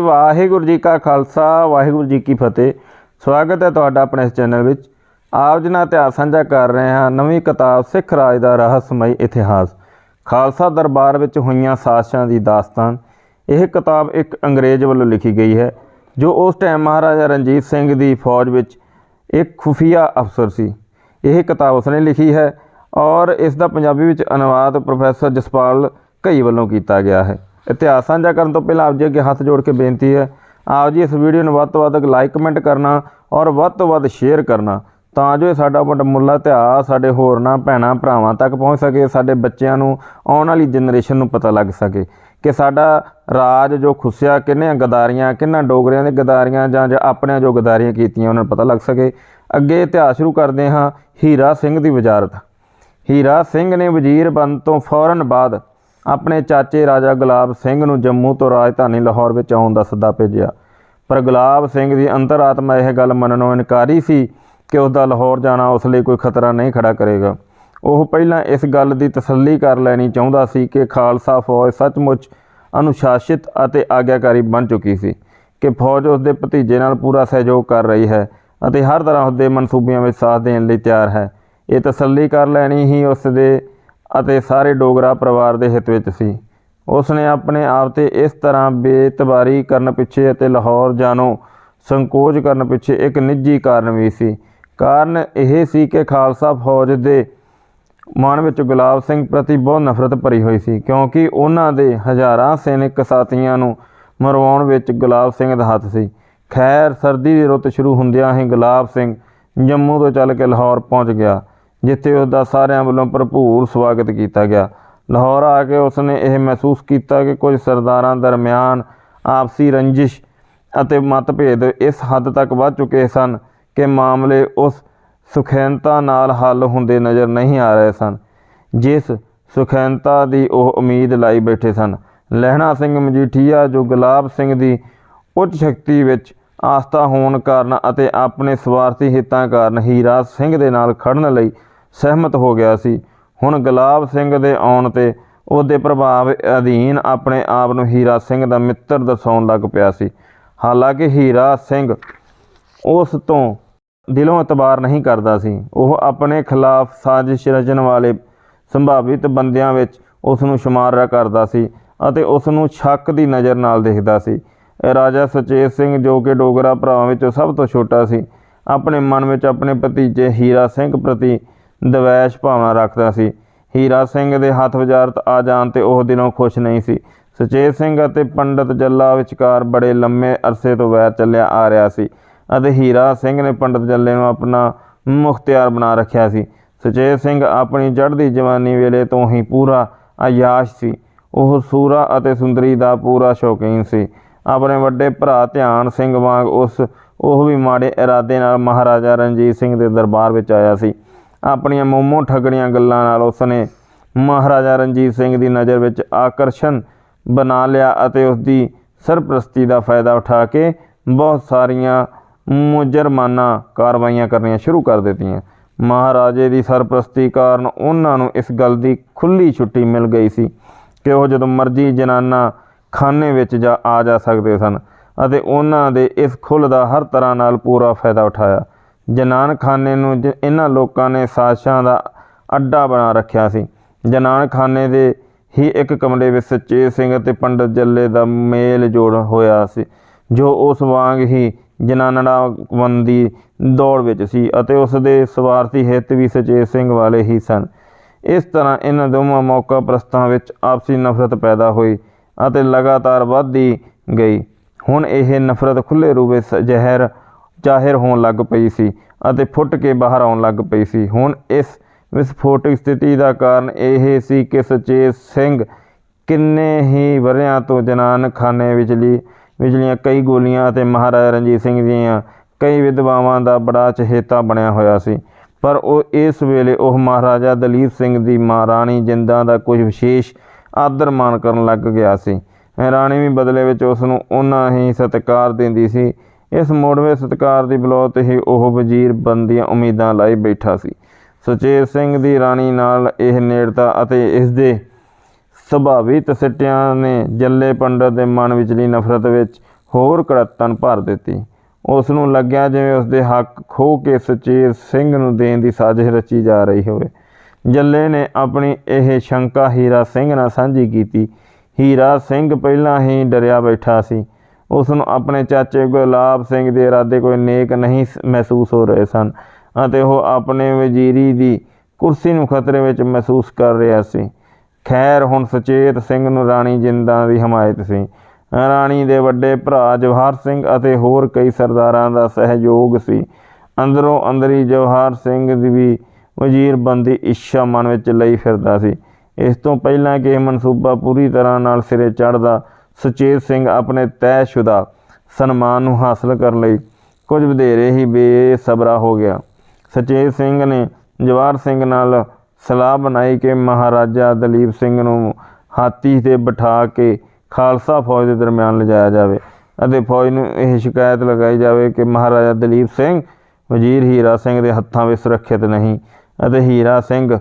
ਵਾਹਿਗੁਰੂ ਜੀ ਕਾ ਖਾਲਸਾ, ਵਾਹਿਗੁਰੂ ਜੀ ਕੀ ਫਤਿਹ। ਸਵਾਗਤ ਹੈ ਤੁਹਾਡਾ ਆਪਣੇ ਇਸ ਚੈਨਲ ਵਿੱਚ। ਆਪ ਜੀ ਨਾਲ ਇਤਿਹਾਸ ਸਾਂਝਾ ਕਰ ਰਹੇ ਹਾਂ। ਨਵੀਂ ਕਿਤਾਬ ਸਿੱਖ ਰਾਜ ਦਾ ਰਹੱਸਮਈ ਇਤਿਹਾਸ। ਖਾਲਸਾ ਦਰਬਾਰ ਵਿੱਚ ਹੋਈਆਂ ਸਾਜ਼ਿਸ਼ਾਂ ਦੀ ਦਾਸਤਾਨ। ਇਹ ਕਿਤਾਬ ਇੱਕ ਅੰਗਰੇਜ਼ ਵੱਲੋਂ ਲਿਖੀ ਗਈ ਹੈ, ਜੋ ਉਸ ਟਾਈਮ ਮਹਾਰਾਜਾ ਰਣਜੀਤ ਸਿੰਘ ਦੀ ਫੌਜ ਵਿੱਚ ਇੱਕ ਖੁਫੀਆ ਅਫਸਰ ਸੀ। ਇਹ ਕਿਤਾਬ ਉਸਨੇ ਲਿਖੀ ਹੈ ਔਰ ਇਸ ਦਾ ਪੰਜਾਬੀ ਵਿੱਚ ਅਨੁਵਾਦ ਪ੍ਰੋਫੈਸਰ ਜਸਪਾਲ ਘਈ ਵੱਲੋਂ ਕੀਤਾ ਗਿਆ ਹੈ। ਇਤਿਹਾਸ ਸਾਂਝਾ ਕਰਨ ਤੋਂ ਪਹਿਲਾਂ ਆਪ ਜੀ ਅੱਗੇ ਹੱਥ ਜੋੜ ਕੇ ਬੇਨਤੀ ਹੈ, ਆਪ ਜੀ ਇਸ ਵੀਡੀਓ ਨੂੰ ਵੱਧ ਤੋਂ ਵੱਧ ਲਾਈਕ ਕਮੈਂਟ ਕਰਨਾ ਔਰ ਵੱਧ ਤੋਂ ਵੱਧ ਸ਼ੇਅਰ ਕਰਨਾ ਤਾਂ ਜੋ ਇਹ ਸਾਡਾ ਵਡਮੁੱਲਾ ਇਤਿਹਾਸ ਸਾਡੇ ਹੋਰਨਾਂ ਭੈਣਾਂ ਭਰਾਵਾਂ ਤੱਕ ਪਹੁੰਚ ਸਕੇ, ਸਾਡੇ ਬੱਚਿਆਂ ਨੂੰ ਆਉਣ ਵਾਲੀ ਜਨਰੇਸ਼ਨ ਨੂੰ ਪਤਾ ਲੱਗ ਸਕੇ ਕਿ ਸਾਡਾ ਰਾਜ ਜੋ ਖੁੱਸਿਆ, ਕਿੰਨੀਆਂ ਗਦਾਰੀਆਂ, ਕਿੰਨਾ ਡੋਗਰਿਆਂ ਦੇ ਗਦਾਰੀਆਂ ਜਾਂ ਜਾਂ ਆਪਣੀਆਂ ਜੋ ਗਦਾਰੀਆਂ ਕੀਤੀਆਂ ਉਹਨਾਂ ਨੂੰ ਪਤਾ ਲੱਗ ਸਕੇ। ਅੱਗੇ ਇਤਿਹਾਸ ਸ਼ੁਰੂ ਕਰਦੇ ਹਾਂ, ਹੀਰਾ ਸਿੰਘ ਦੀ ਵਜ਼ਾਰਤ। ਹੀਰਾ ਸਿੰਘ ਨੇ ਵਜ਼ੀਰ ਬਣ ਤੋਂ ਫੌਰਨ ਬਾਅਦ ਆਪਣੇ ਚਾਚੇ ਰਾਜਾ ਗੁਲਾਬ ਸਿੰਘ ਨੂੰ ਜੰਮੂ ਤੋਂ ਰਾਜਧਾਨੀ ਲਾਹੌਰ ਵਿੱਚ ਆਉਣ ਦਾ ਸੱਦਾ ਭੇਜਿਆ। ਪਰ ਗੁਲਾਬ ਸਿੰਘ ਦੀ ਅੰਤਰਾਤਮਾ ਇਹ ਗੱਲ ਮੰਨਣੋਂ ਇਨਕਾਰੀ ਸੀ ਕਿ ਉਸ ਦਾ ਲਾਹੌਰ ਜਾਣਾ ਉਸ ਲਈ ਕੋਈ ਖਤਰਾ ਨਹੀਂ ਖੜਾ ਕਰੇਗਾ। ਉਹ ਪਹਿਲਾਂ ਇਸ ਗੱਲ ਦੀ ਤਸੱਲੀ ਕਰ ਲੈਣੀ ਚਾਹੁੰਦਾ ਸੀ ਕਿ ਖਾਲਸਾ ਫੌਜ ਸੱਚਮੁੱਚ ਅਨੁਸ਼ਾਸਿਤ ਅਤੇ ਆਗਿਆਕਾਰੀ ਬਣ ਚੁੱਕੀ ਸੀ ਕਿ ਫੌਜ ਉਸ ਦੇ ਭਤੀਜੇ ਨਾਲ ਪੂਰਾ ਸਹਿਯੋਗ ਕਰ ਰਹੀ ਹੈ ਅਤੇ ਹਰ ਤਰ੍ਹਾਂ ਉਸ ਦੇ ਮਨਸੂਬਿਆਂ ਵਿੱਚ ਸਾਥ ਦੇਣ ਲਈ ਤਿਆਰ ਹੈ। ਇਹ ਤਸੱਲੀ ਕਰ ਲੈਣੀ ਹੀ ਉਸ ਦੇ ਅਤੇ ਸਾਰੇ ਡੋਗਰਾ ਪਰਿਵਾਰ ਦੇ ਹਿੱਤ ਵਿੱਚ ਸੀ। ਉਸ ਨੇ ਆਪਣੇ ਆਪ ਤੇ ਇਸ ਤਰ੍ਹਾਂ ਬੇਤਬਾਰੀ ਕਰਨ ਪਿੱਛੇ ਅਤੇ ਲਾਹੌਰ ਜਾਣੋਂ ਸੰਕੋਚ ਕਰਨ ਪਿੱਛੇ ਇੱਕ ਨਿੱਜੀ ਕਾਰਨ ਵੀ ਸੀ। ਕਾਰਨ ਇਹ ਸੀ ਕਿ ਖਾਲਸਾ ਫੌਜ ਦੇ ਮਨ ਵਿੱਚ ਗੁਲਾਬ ਸਿੰਘ ਪ੍ਰਤੀ ਬਹੁਤ ਨਫ਼ਰਤ ਭਰੀ ਹੋਈ ਸੀ, ਕਿਉਂਕਿ ਉਹਨਾਂ ਦੇ ਹਜ਼ਾਰਾਂ ਸੈਨਿਕ ਸਾਥੀਆਂ ਨੂੰ ਮਰਵਾਉਣ ਵਿੱਚ ਗੁਲਾਬ ਸਿੰਘ ਦਾ ਹੱਥ ਸੀ। ਖੈਰ, ਸਰਦੀ ਦੀ ਰੁੱਤ ਸ਼ੁਰੂ ਹੁੰਦਿਆਂ ਹੀ ਗੁਲਾਬ ਸਿੰਘ ਜੰਮੂ ਤੋਂ ਚੱਲ ਕੇ ਲਾਹੌਰ ਪਹੁੰਚ ਗਿਆ। ਜਿੱਥੇ ਉਸ ਦਾ ਸਾਰਿਆਂ ਵੱਲੋਂ ਭਰਪੂਰ ਸਵਾਗਤ ਕੀਤਾ ਗਿਆ। ਲਾਹੌਰ ਆ ਕੇ ਉਸਨੇ ਇਹ ਮਹਿਸੂਸ ਕੀਤਾ ਕਿ ਕੁਝ ਸਰਦਾਰਾਂ ਦਰਮਿਆਨ ਆਪਸੀ ਰੰਜਿਸ਼ ਅਤੇ ਮਤਭੇਦ ਇਸ ਹੱਦ ਤੱਕ ਵੱਧ ਚੁੱਕੇ ਸਨ ਕਿ ਮਾਮਲੇ ਉਸ ਸੁਖੈਨਤਾ ਨਾਲ ਹੱਲ ਹੁੰਦੇ ਨਜ਼ਰ ਨਹੀਂ ਆ ਰਹੇ ਸਨ। ਜਿਸ ਸੁਖੈਨਤਾ ਦੀ ਉਹ ਉਮੀਦ ਲਾਈ ਬੈਠੇ ਸਨ। ਲਹਿਣਾ ਸਿੰਘ ਮਜੀਠੀਆ ਜੋ ਗੁਲਾਬ ਸਿੰਘ ਦੀ ਉੱਚ ਸ਼ਕਤੀ ਵਿੱਚ ਆਸਥਾ ਹੋਣ ਕਾਰਨ ਅਤੇ ਆਪਣੇ ਸਵਾਰਥੀ ਹਿੱਤਾਂ ਕਾਰਨ ਹੀਰਾ ਸਿੰਘ ਦੇ ਨਾਲ ਖੜਨ ਲਈ ਸਹਿਮਤ ਹੋ ਗਿਆ ਸੀ। ਹੁਣ ਗੁਲਾਬ ਸਿੰਘ ਦੇ ਆਉਣ ਤੇ ਉਹਦੇ ਪ੍ਰਭਾਵ ਅਧੀਨ ਆਪਣੇ ਆਪ ਨੂੰ ਹੀਰਾ ਸਿੰਘ ਦਾ ਮਿੱਤਰ ਦਰਸਾਉਣ ਲੱਗ ਪਿਆ ਸੀ। ਹਾਲਾਂਕਿ ਹੀਰਾ ਸਿੰਘ ਉਸ ਤੋਂ ਦਿਲੋਂ ਇਤਬਾਰ ਨਹੀਂ ਕਰਦਾ ਸੀ। ਉਹ ਆਪਣੇ ਖਿਲਾਫ ਸਾਜ਼ਿਸ਼ ਰਚਣ ਵਾਲੇ ਸੰਭਾਵਿਤ ਬੰਦਿਆਂ ਵਿੱਚ ਉਸ ਨੂੰ ਸ਼ੁਮਾਰ ਕਰਦਾ ਸੀ ਅਤੇ ਉਸ ਨੂੰ ਸ਼ੱਕ ਦੀ ਨਜ਼ਰ ਨਾਲ ਦੇਖਦਾ ਸੀ। ਰਾਜਾ ਸੁਚੇਤ ਸਿੰਘ ਜੋ ਕਿ ਡੋਗਰਾ ਭਰਾਵਾਂ ਵਿੱਚੋਂ ਸਭ ਤੋਂ ਛੋਟਾ ਸੀ, ਆਪਣੇ ਮਨ ਵਿੱਚ ਆਪਣੇ ਭਤੀਜੇ ਹੀਰਾ ਸਿੰਘ ਪ੍ਰਤੀ ਦਵੈਸ਼ ਭਾਵਨਾ ਰੱਖਦਾ ਸੀ। ਹੀਰਾ ਸਿੰਘ ਦੇ ਹੱਥ ਵਜ਼ਾਰਤ ਆ ਜਾਣ ਤੇ ਉਹ ਦਿਲੋਂ ਖੁਸ਼ ਨਹੀਂ ਸੀ। ਸੁਚੇਤ ਸਿੰਘ ਅਤੇ ਪੰਡਤ ਜੱਲਾ ਵਿਚਕਾਰ ਬੜੇ ਲੰਮੇ ਅਰਸੇ ਤੋਂ ਵੈਰ ਚੱਲਿਆ ਆ ਰਿਹਾ ਸੀ ਅਤੇ ਹੀਰਾ ਸਿੰਘ ਨੇ ਪੰਡਤ ਜੱਲੇ ਨੂੰ ਆਪਣਾ ਮੁਖਤਿਆਰ ਬਣਾ ਰੱਖਿਆ ਸੀ। ਸੁਚੇਤ ਸਿੰਘ ਆਪਣੀ ਚੜ੍ਹਦੀ ਜਵਾਨੀ ਵੇਲੇ ਤੋਂ ਹੀ ਪੂਰਾ ਆਯਾਸ਼ ਸੀ। ਉਹ ਸੂਰਾ ਅਤੇ ਸੁੰਦਰੀ ਦਾ ਪੂਰਾ ਸ਼ੌਕੀਨ ਸੀ। ਆਪਣੇ ਵੱਡੇ ਭਰਾ ਧਿਆਨ ਸਿੰਘ ਵਾਂਗ ਉਸ ਉਹ ਵੀ ਮਾੜੇ ਇਰਾਦੇ ਨਾਲ ਮਹਾਰਾਜਾ ਰਣਜੀਤ ਸਿੰਘ ਦੇ ਦਰਬਾਰ ਵਿੱਚ ਆਇਆ ਸੀ। ਆਪਣੀਆਂ ਮੋਮੋ ਠਗੜੀਆਂ ਗੱਲਾਂ ਨਾਲ ਉਸਨੇ ਮਹਾਰਾਜਾ ਰਣਜੀਤ ਸਿੰਘ ਦੀ ਨਜ਼ਰ ਵਿੱਚ ਆਕਰਸ਼ਣ ਬਣਾ ਲਿਆ ਅਤੇ ਉਸ ਦੀ ਸਰਪ੍ਰਸਤੀ ਦਾ ਫਾਇਦਾ ਉਠਾ ਕੇ ਬਹੁਤ ਸਾਰੀਆਂ ਮੁਜਰਮਾਨਾ ਕਾਰਵਾਈਆਂ ਕਰਨੀਆਂ ਸ਼ੁਰੂ ਕਰ ਦਿੱਤੀਆਂ। ਮਹਾਰਾਜੇ ਦੀ ਸਰਪ੍ਰਸਤੀ ਕਾਰਨ ਉਹਨਾਂ ਨੂੰ ਇਸ ਗੱਲ ਦੀ ਖੁੱਲੀ ਛੁੱਟੀ ਮਿਲ ਗਈ ਸੀ ਕਿ ਉਹ ਜਦੋਂ ਮਰਜ਼ੀ ਜਨਾਨਾ ਖਾਨੇ ਵਿੱਚ ਜਾ ਆ ਜਾ ਸਕਦੇ ਸਨ ਅਤੇ ਉਹਨਾਂ ਦੇ ਇਸ ਖੁੱਲ੍ਹ ਦਾ ਹਰ ਤਰ੍ਹਾਂ ਨਾਲ ਪੂਰਾ ਫਾਇਦਾ ਉਠਾਇਆ। ਜਨਾਨ ਖਾਨੇ ਨੂੰ ਜ- ਇਹਨਾਂ ਲੋਕਾਂ ਨੇ ਸਾਜ਼ਿਸ਼ਾਂ ਦਾ ਅੱਡਾ ਬਣਾ ਰੱਖਿਆ ਸੀ। ਜਨਾਨ ਖਾਨੇ ਦੇ ਹੀ ਇੱਕ ਕਮਰੇ ਵਿੱਚ ਸਚੇਤ ਸਿੰਘ ਅਤੇ ਪੰਡਤ ਜੱਲੇ ਦਾ ਮੇਲ ਜੋੜ ਹੋਇਆ ਸੀ, ਜੋ ਉਸ ਵਾਂਗ ਹੀ ਜਨਾਨਾਵੰਦੀ ਦੌੜ ਵਿੱਚ ਸੀ ਅਤੇ ਉਸ ਦੇ ਸਵਾਰਥੀ ਹਿੱਤ ਵੀ ਸਚੇਤ ਸਿੰਘ ਵਾਲੇ ਹੀ ਸਨ। ਇਸ ਤਰ੍ਹਾਂ ਇਹਨਾਂ ਦੋਵਾਂ ਮੌਕਾ ਪ੍ਰਸਤਾਂ ਵਿੱਚ ਆਪਸੀ ਨਫ਼ਰਤ ਪੈਦਾ ਹੋਈ ਅਤੇ ਲਗਾਤਾਰ ਵੱਧਦੀ ਗਈ। ਹੁਣ ਇਹ ਨਫ਼ਰਤ ਖੁੱਲੇ ਰੂਪ ਵਿੱਚ ਜ਼ਹਿਰ ਜ਼ਾਹਿਰ ਹੋਣ ਲੱਗ ਪਈ ਸੀ ਅਤੇ ਫੁੱਟ ਕੇ ਬਾਹਰ ਆਉਣ ਲੱਗ ਪਈ ਸੀ। ਹੁਣ ਇਸ ਵਿਸਫੋਟਕ ਸਥਿਤੀ ਦਾ ਕਾਰਨ ਇਹ ਸੀ ਕਿ ਸੁਚੇਤ ਸਿੰਘ ਕਿੰਨੇ ਹੀ ਵਰਿਆਂ ਤੋਂ ਜਨਾਨ ਖਾਨੇ ਵਿਚਲੀ, ਵਿਚਲੀਆਂ ਕਈ ਗੋਲੀਆਂ ਅਤੇ ਮਹਾਰਾਜਾ ਰਣਜੀਤ ਸਿੰਘ ਦੀਆਂ ਕਈ ਵਿਧਵਾਵਾਂ ਦਾ ਬੜਾ ਚਹੇਤਾ ਬਣਿਆ ਹੋਇਆ ਸੀ। ਪਰ ਉਹ ਇਸ ਵੇਲੇ ਉਹ ਮਹਾਰਾਜਾ ਦਲੀਪ ਸਿੰਘ ਦੀ ਮਾਂ ਰਾਣੀ ਜਿੰਦਾਂ ਦਾ ਕੁਝ ਵਿਸ਼ੇਸ਼ ਆਦਰ ਮਾਣ ਕਰਨ ਲੱਗ ਗਿਆ ਸੀ। ਰਾਣੀ ਵੀ ਬਦਲੇ ਵਿੱਚ ਉਸ ਨੂੰ ਉਹਨਾਂ ਹੀ ਸਤਿਕਾਰ ਦਿੰਦੀ ਸੀ ਇਸ ਮੋੜਵੇਂ ਸਤਿਕਾਰ ਦੀ ਬਲੌਤ ਹੀ ਉਹ ਵਜ਼ੀਰ ਬੰਦੀਆਂ ਉਮੀਦਾਂ ਲਾਈ ਬੈਠਾ ਸੀ। ਸੁਚੇਤ ਸਿੰਘ ਦੀ ਰਾਣੀ ਨਾਲ ਇਹ ਨੇੜਤਾ ਅਤੇ ਇਸ ਦੇ ਸੁਭਾਵੀ ਤਸਿੱਟਿਆਂ ਨੇ ਜੱਲੇ ਪੰਡਤ ਦੇ ਮਨ ਵਿਚਲੀ ਨਫ਼ਰਤ ਵਿੱਚ ਹੋਰ ਕੜਤਨ ਭਰ ਦਿੱਤੀ। ਉਸ ਨੂੰ ਲੱਗਿਆ ਜਿਵੇਂ ਉਸ ਦੇ ਹੱਕ ਖੋ ਕੇ ਸੁਚੇਤ ਸਿੰਘ ਨੂੰ ਦੇਣ ਦੀ ਸਾਜ਼ਿਸ਼ ਰਚੀ ਜਾ ਰਹੀ ਹੋਵੇ। ਜੱਲੇ ਨੇ ਆਪਣੀ ਇਹ ਸ਼ੰਕਾ ਹੀਰਾ ਸਿੰਘ ਨਾਲ ਸਾਂਝੀ ਕੀਤੀ। ਹੀਰਾ ਸਿੰਘ ਪਹਿਲਾਂ ਹੀ ਡਰਿਆ ਬੈਠਾ ਸੀ। ਉਸ ਨੂੰ ਆਪਣੇ ਚਾਚੇ ਗੁਲਾਬ ਸਿੰਘ ਦੇ ਇਰਾਦੇ ਕੋਈ ਨੇਕ ਨਹੀਂ ਸ- ਮਹਿਸੂਸ ਹੋ ਰਹੇ ਸਨ ਅਤੇ ਉਹ ਆਪਣੇ ਵਜ਼ੀਰੀ ਦੀ ਕੁਰਸੀ ਨੂੰ ਖਤਰੇ ਵਿੱਚ ਮਹਿਸੂਸ ਕਰ ਰਿਹਾ ਸੀ। ਖੈਰ, ਹੁਣ ਸੁਚੇਤ ਸਿੰਘ ਨੂੰ ਰਾਣੀ ਜਿੰਦਾਂ ਦੀ ਹਮਾਇਤ ਸੀ। ਰਾਣੀ ਦੇ ਵੱਡੇ ਭਰਾ ਜਵਾਹਰ ਸਿੰਘ ਅਤੇ ਹੋਰ ਕਈ ਸਰਦਾਰਾਂ ਦਾ ਸਹਿਯੋਗ ਸੀ। ਅੰਦਰੋਂ ਅੰਦਰੀ ਜਵਾਹਰ ਸਿੰਘ ਦੀ ਵੀ ਵਜ਼ੀਰਬੰਦੀ ਇੱਛਾ ਮਨ ਵਿੱਚ ਲਈ ਫਿਰਦਾ ਸੀ। ਇਸ ਤੋਂ ਪਹਿਲਾਂ ਕਿ ਇਹ ਮਨਸੂਬਾ ਪੂਰੀ ਤਰ੍ਹਾਂ ਨਾਲ ਸਿਰੇ ਚੜ੍ਹਦਾ ਸੁਚੇਤ ਸਿੰਘ ਆਪਣੇ ਤੈਅਸ਼ੁਦਾ ਸਨਮਾਨ ਨੂੰ ਹਾਸਲ ਕਰਨ ਲਈ ਕੁਝ ਵਧੇਰੇ ਹੀ ਬੇਸਬਰਾ ਹੋ ਗਿਆ। ਸੁਚੇਤ ਸਿੰਘ ਨੇ ਜਵਾਹਰ ਸਿੰਘ ਨਾਲ ਸਲਾਹ ਬਣਾਈ ਕਿ ਮਹਾਰਾਜਾ ਦਲੀਪ ਸਿੰਘ ਨੂੰ ਹਾਥੀ ਤੇ ਬਿਠਾ ਕੇ ਖਾਲਸਾ ਫੌਜ ਦੇ ਦਰਮਿਆਨ ਲਿਜਾਇਆ ਜਾਵੇ ਅਤੇ ਫੌਜ ਨੂੰ ਇਹ ਸ਼ਿਕਾਇਤ ਲਗਾਈ ਜਾਵੇ ਕਿ ਮਹਾਰਾਜਾ ਦਲੀਪ ਸਿੰਘ ਵਜ਼ੀਰ ਹੀਰਾ ਸਿੰਘ ਦੇ ਹੱਥਾਂ ਵਿੱਚ ਸੁਰੱਖਿਅਤ ਨਹੀਂ ਅਤੇ ਹੀਰਾ ਸਿੰਘ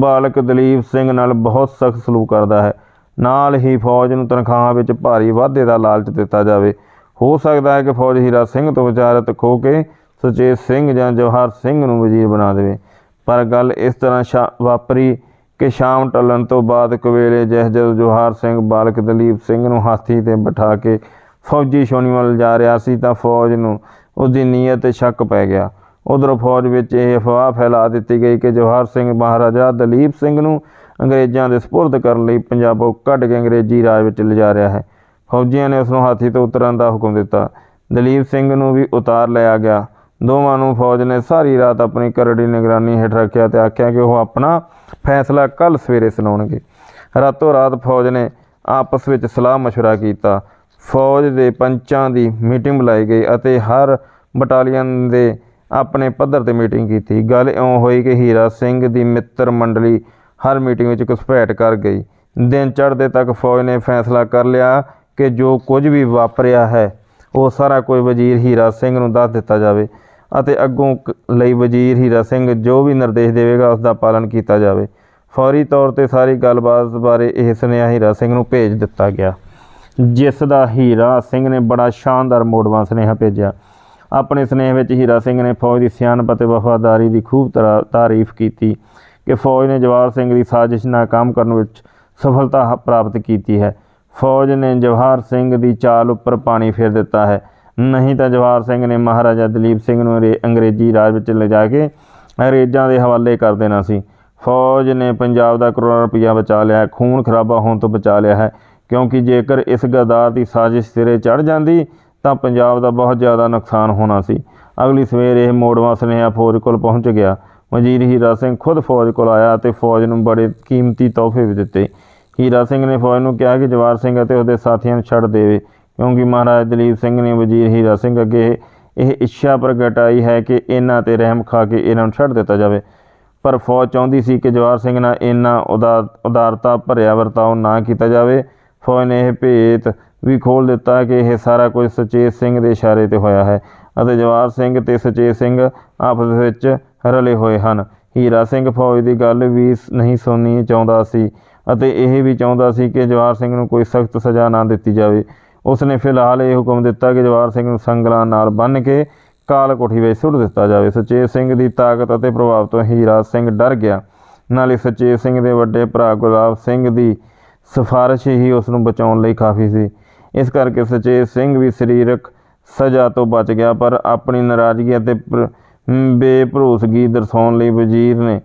ਬਾਲਕ ਦਲੀਪ ਸਿੰਘ ਨਾਲ ਬਹੁਤ ਸਖਤ ਸਲੂਕ ਕਰਦਾ ਹੈ। ਨਾਲ ਹੀ ਫੌਜ ਨੂੰ ਤਨਖਾਹਾਂ ਵਿੱਚ ਭਾਰੀ ਵਾਧੇ ਦਾ ਲਾਲਚ ਦਿੱਤਾ ਜਾਵੇ। ਹੋ ਸਕਦਾ ਹੈ ਕਿ ਫੌਜ ਹੀਰਾ ਸਿੰਘ ਤੋਂ ਵਿਚਾਰਤ ਖੋ ਕੇ ਸੁਚੇਤ ਸਿੰਘ ਜਾਂ ਜਵਾਹਰ ਸਿੰਘ ਨੂੰ ਵਜ਼ੀਰ ਬਣਾ ਦੇਵੇ। ਪਰ ਗੱਲ ਇਸ ਤਰ੍ਹਾਂ ਸ਼ਾ, ਵਾਪਰੀ ਕਿ ਸ਼ਾਮ ਟਲਣ ਤੋਂ ਬਾਅਦ ਕਵੇਲੇ ਜਿਸ ਜਦੋਂ ਜਵਾਹਰ ਸਿੰਘ ਬਾਲਕ ਦਲੀਪ ਸਿੰਘ ਨੂੰ ਹਾਥੀ ਤੇ ਬਿਠਾ ਕੇ ਫੌਜੀ ਛਾਉਣੀ ਵੱਲ ਜਾ ਰਿਹਾ ਸੀ ਤਾਂ ਫੌਜ ਨੂੰ ਉਸਦੀ ਨੀਅਤ ਤੇ ਸ਼ੱਕ ਪੈ ਗਿਆ। ਉਧਰ ਫੌਜ ਵਿੱਚ ਇਹ ਅਫਵਾਹ ਫੈਲਾ ਦਿੱਤੀ ਗਈ ਕਿ ਜਵਾਹਰ ਸਿੰਘ ਮਹਾਰਾਜਾ ਦਲੀਪ ਸਿੰਘ ਨੂੰ ਅੰਗਰੇਜ਼ਾਂ ਦੇ ਸਪੁਰਦ ਕਰਨ ਲਈ ਪੰਜਾਬੋਂ ਕੱਢ ਕੇ ਅੰਗਰੇਜ਼ੀ ਰਾਜ ਵਿੱਚ ਲਿਜਾ ਰਿਹਾ ਹੈ ਫੌਜੀਆਂ ਨੇ ਉਸ ਨੂੰ ਹਾਥੀ ਤੋਂ ਉਤਰਨ ਦਾ ਹੁਕਮ ਦਿੱਤਾ ਦਲੀਪ ਸਿੰਘ ਨੂੰ ਵੀ ਉਤਾਰ ਲਿਆ ਗਿਆ ਦੋਵਾਂ ਨੂੰ ਫੌਜ ਨੇ ਸਾਰੀ ਰਾਤ ਆਪਣੀ ਕਰੜੀ ਨਿਗਰਾਨੀ ਹੇਠ ਰੱਖਿਆ ਤੇ ਆਖਿਆ ਕਿ ਉਹ ਆਪਣਾ ਫੈਸਲਾ ਕੱਲ ਸਵੇਰੇ ਸੁਣਾਉਣਗੇ ਰਾਤੋਂ ਰਾਤ ਫੌਜ ਨੇ ਆਪਸ ਵਿੱਚ ਸਲਾਹ مشورہ ਕੀਤਾ ਫੌਜ ਦੇ ਪੰਚਾਂ ਦੀ ਮੀਟਿੰਗ ਬੁਲਾਈ ਗਈ ਅਤੇ ਹਰ ਬਟਾਲੀਅਨ ਦੇ ਆਪਣੇ ਪੱਧਰ ਤੇ ਮੀਟਿੰਗ ਕੀਤੀ ਗੱਲ ਇਉਂ ਹੋਈ ਕਿ ਹੀਰਾ ਸਿੰਘ ਦੀ ਮਿੱਤਰ ਮੰਡਲੀ ਹਰ ਮੀਟਿੰਗ ਵਿੱਚ ਘੁਸਪੈਠ ਕਰ ਗਈ। ਦਿਨ ਚੜ੍ਹਦੇ ਤੱਕ ਫੌਜ ਨੇ ਫੈਸਲਾ ਕਰ ਲਿਆ ਕਿ ਜੋ ਕੁਝ ਵੀ ਵਾਪਰਿਆ ਹੈ, ਉਹ ਸਾਰਾ ਕੁਝ ਵਜ਼ੀਰ ਹੀਰਾ ਸਿੰਘ ਨੂੰ ਦੱਸ ਦਿੱਤਾ ਜਾਵੇ ਅਤੇ ਅੱਗੋਂ ਕ- ਲਈ ਵਜ਼ੀਰ ਹੀਰਾ ਸਿੰਘ ਜੋ ਵੀ ਨਿਰਦੇਸ਼ ਦੇਵੇਗਾ ਉਸ ਦਾ ਪਾਲਨ ਕੀਤਾ ਜਾਵੇ। ਫੌਰੀ ਤੌਰ ਤੇ ਸਾਰੀ ਗੱਲਬਾਤ ਬਾਰੇ ਇਹ ਸੁਨੇਹਾ ਹੀਰਾ ਸਿੰਘ ਨੂੰ ਭੇਜ ਦਿੱਤਾ ਗਿਆ, ਜਿਸ ਦਾ ਹੀਰਾ ਸਿੰਘ ਨੇ ਬੜਾ ਸ਼ਾਨਦਾਰ ਮੋੜਵਾਂ ਸੁਨੇਹਾ ਭੇਜਿਆ। ਆਪਣੇ ਸੁਨੇਹੇ ਵਿੱਚ ਹੀਰਾ ਸਿੰਘ ਨੇ ਫੌਜ ਦੀ ਸਿਆਣਪ ਅਤੇ ਵਫਾਦਾਰੀ ਦੀ ਖੂਬ ਤਰ੍ਹਾਂ ਤਾਰੀਫ ਕੀਤੀ। ਕਿ ਫੌਜ ਨੇ ਜਵਾਹਰ ਸਿੰਘ ਦੀ ਸਾਜ਼ਿਸ਼ ਨਾਕਾਮ ਕਰਨ ਵਿੱਚ ਸਫਲਤਾ ਹ- ਪ੍ਰਾਪਤ ਕੀਤੀ ਹੈ। ਫੌਜ ਨੇ ਜਵਾਹਰ ਸਿੰਘ ਦੀ ਚਾਲ ਉੱਪਰ ਪਾਣੀ ਫੇਰ ਦਿੱਤਾ ਹੈ। ਨਹੀਂ ਤਾਂ ਜਵਾਹਰ ਸਿੰਘ ਨੇ ਮਹਾਰਾਜਾ ਦਲੀਪ ਸਿੰਘ ਨੂੰ ਅੰਗਰੇ- ਅੰਗਰੇਜ਼ੀ ਰਾਜ ਵਿੱਚ ਲਿਜਾ ਕੇ ਅੰਗਰੇਜ਼ਾਂ ਦੇ ਹਵਾਲੇ ਕਰ ਦੇਣਾ ਸੀ। ਫੌਜ ਨੇ ਪੰਜਾਬ ਦਾ ਕਰੋੜਾਂ ਰੁਪਈਆ ਬਚਾ ਲਿਆ ਹੈ, ਖੂਨ ਖਰਾਬਾ ਹੋਣ ਤੋਂ ਬਚਾ ਲਿਆ ਹੈ। ਕਿਉਂਕਿ ਜੇਕਰ ਇਸ ਗਦਾਰ ਦੀ ਸਾਜ਼ਿਸ਼ ਸਿਰੇ ਚੜ ਜਾਂਦੀ ਤਾਂ ਪੰਜਾਬ ਦਾ ਬਹੁਤ ਜ਼ਿਆਦਾ ਨੁਕਸਾਨ ਹੋਣਾ ਸੀ। ਅਗਲੀ ਸਵੇਰ ਇਹ ਮੋੜਵਾਂ ਸੁਨੇਹਾ ਫੌਜ ਕੋਲ ਪਹੁੰਚ ਗਿਆ। ਵਜ਼ੀਰ ਹੀਰਾ ਸਿੰਘ ਖੁਦ ਫੌਜ ਕੋਲ ਆਇਆ ਅਤੇ ਫੌਜ ਨੂੰ ਬੜੇ ਕੀਮਤੀ ਤੋਹਫੇ ਵੀ ਦਿੱਤੇ। ਹੀਰਾ ਸਿੰਘ ਨੇ ਫੌਜ ਨੂੰ ਕਿਹਾ ਕਿ ਜਵਾਰ ਸਿੰਘ ਅਤੇ ਉਹਦੇ ਸਾਥੀਆਂ ਨੂੰ ਛੱਡ ਦੇਵੇ, ਕਿਉਂਕਿ ਮਹਾਰਾਜ ਦਲੀਪ ਸਿੰਘ ਨੇ ਵਜ਼ੀਰ ਹੀਰਾ ਸਿੰਘ ਅੱਗੇ ਇਹ ਇੱਛਾ ਪ੍ਰਗਟਾਈ ਹੈ ਕਿ ਇਹਨਾਂ ਤੇ ਰਹਿਮ ਖਾ ਕੇ ਇਹਨਾਂ ਨੂੰ ਛੱਡ ਦਿੱਤਾ ਜਾਵੇ। ਪਰ ਫੌਜ ਚਾਹੁੰਦੀ ਸੀ ਕਿ ਜਵਾਰ ਸਿੰਘ ਨਾਲ ਇੰਨਾ ਉਦਾਰ ਉਦਾਰਤਾ ਭਰਿਆ ਵਰਤਾਓ ਨਾ ਕੀਤਾ ਜਾਵੇ। ਫੌਜ ਨੇ ਇਹ ਭੇਤ ਵੀ ਖੋਲ ਦਿੱਤਾ ਕਿ ਇਹ ਸਾਰਾ ਕੁਝ ਸੁਚੇਤ ਸਿੰਘ ਦੇ ਇਸ਼ਾਰੇ ਤੇ ਹੋਇਆ ਹੈ। ਅਤੇ ਜਵਾਰ ਸਿੰਘ ਤੇ ਸੁਚੇਤ ਸਿੰਘ ਆਪਸ ਵਿੱਚ ਰਲੇ ਹੋਏ ਹਨ। ਹੀਰਾ ਸਿੰਘ ਫੌਜ ਦੀ ਗੱਲ ਵੀ ਨਹੀਂ ਸੁਣਨੀ ਚਾਹੁੰਦਾ ਸੀ ਅਤੇ ਇਹ ਵੀ ਚਾਹੁੰਦਾ ਸੀ ਕਿ ਜਵਾਰ ਸਿੰਘ ਨੂੰ ਕੋਈ ਸਖਤ ਸਜ਼ਾ ਨਾ ਦਿੱਤੀ ਜਾਵੇ। ਉਸ ਨੇ ਫਿਲਹਾਲ ਇਹ ਹੁਕਮ ਦਿੱਤਾ ਕਿ ਜਵਾਰ ਸਿੰਘ ਨੂੰ ਸੰਗਲਾਂ ਨਾਲ ਬੰਨ੍ਹ ਕੇ ਕਾਲ ਕੋਠੀ ਵਿੱਚ ਸੁੱਟ ਦਿੱਤਾ ਜਾਵੇ। ਸੁਚੇਤ ਸਿੰਘ ਦੀ ਤਾਕਤ ਅਤੇ ਪ੍ਰਭਾਵ ਤੋਂ ਹੀਰਾ ਸਿੰਘ ਡਰ ਗਿਆ। ਨਾਲੇ ਸੁਚੇਤ ਸਿੰਘ ਦੇ ਵੱਡੇ ਭਰਾ ਗੁਲਾਬ ਸਿੰਘ ਦੀ ਸਿਫਾਰਿਸ਼ ਹੀ ਉਸ ਨੂੰ ਬਚਾਉਣ ਲਈ ਕਾਫੀ ਸੀ। ਇਸ ਕਰਕੇ ਸੁਚੇਤ ਸਿੰਘ ਵੀ ਸਰੀਰਕ ਸਜ਼ਾ ਤੋਂ ਬਚ ਗਿਆ, ਪਰ ਆਪਣੀ ਨਾਰਾਜ਼ਗੀ ਅਤੇ ਪ੍ਰ- ਬੇਭਰੋਸਗੀ ਦਰਸਾਉਣ ਲਈ ਵਜ਼ੀਰ ਨੇ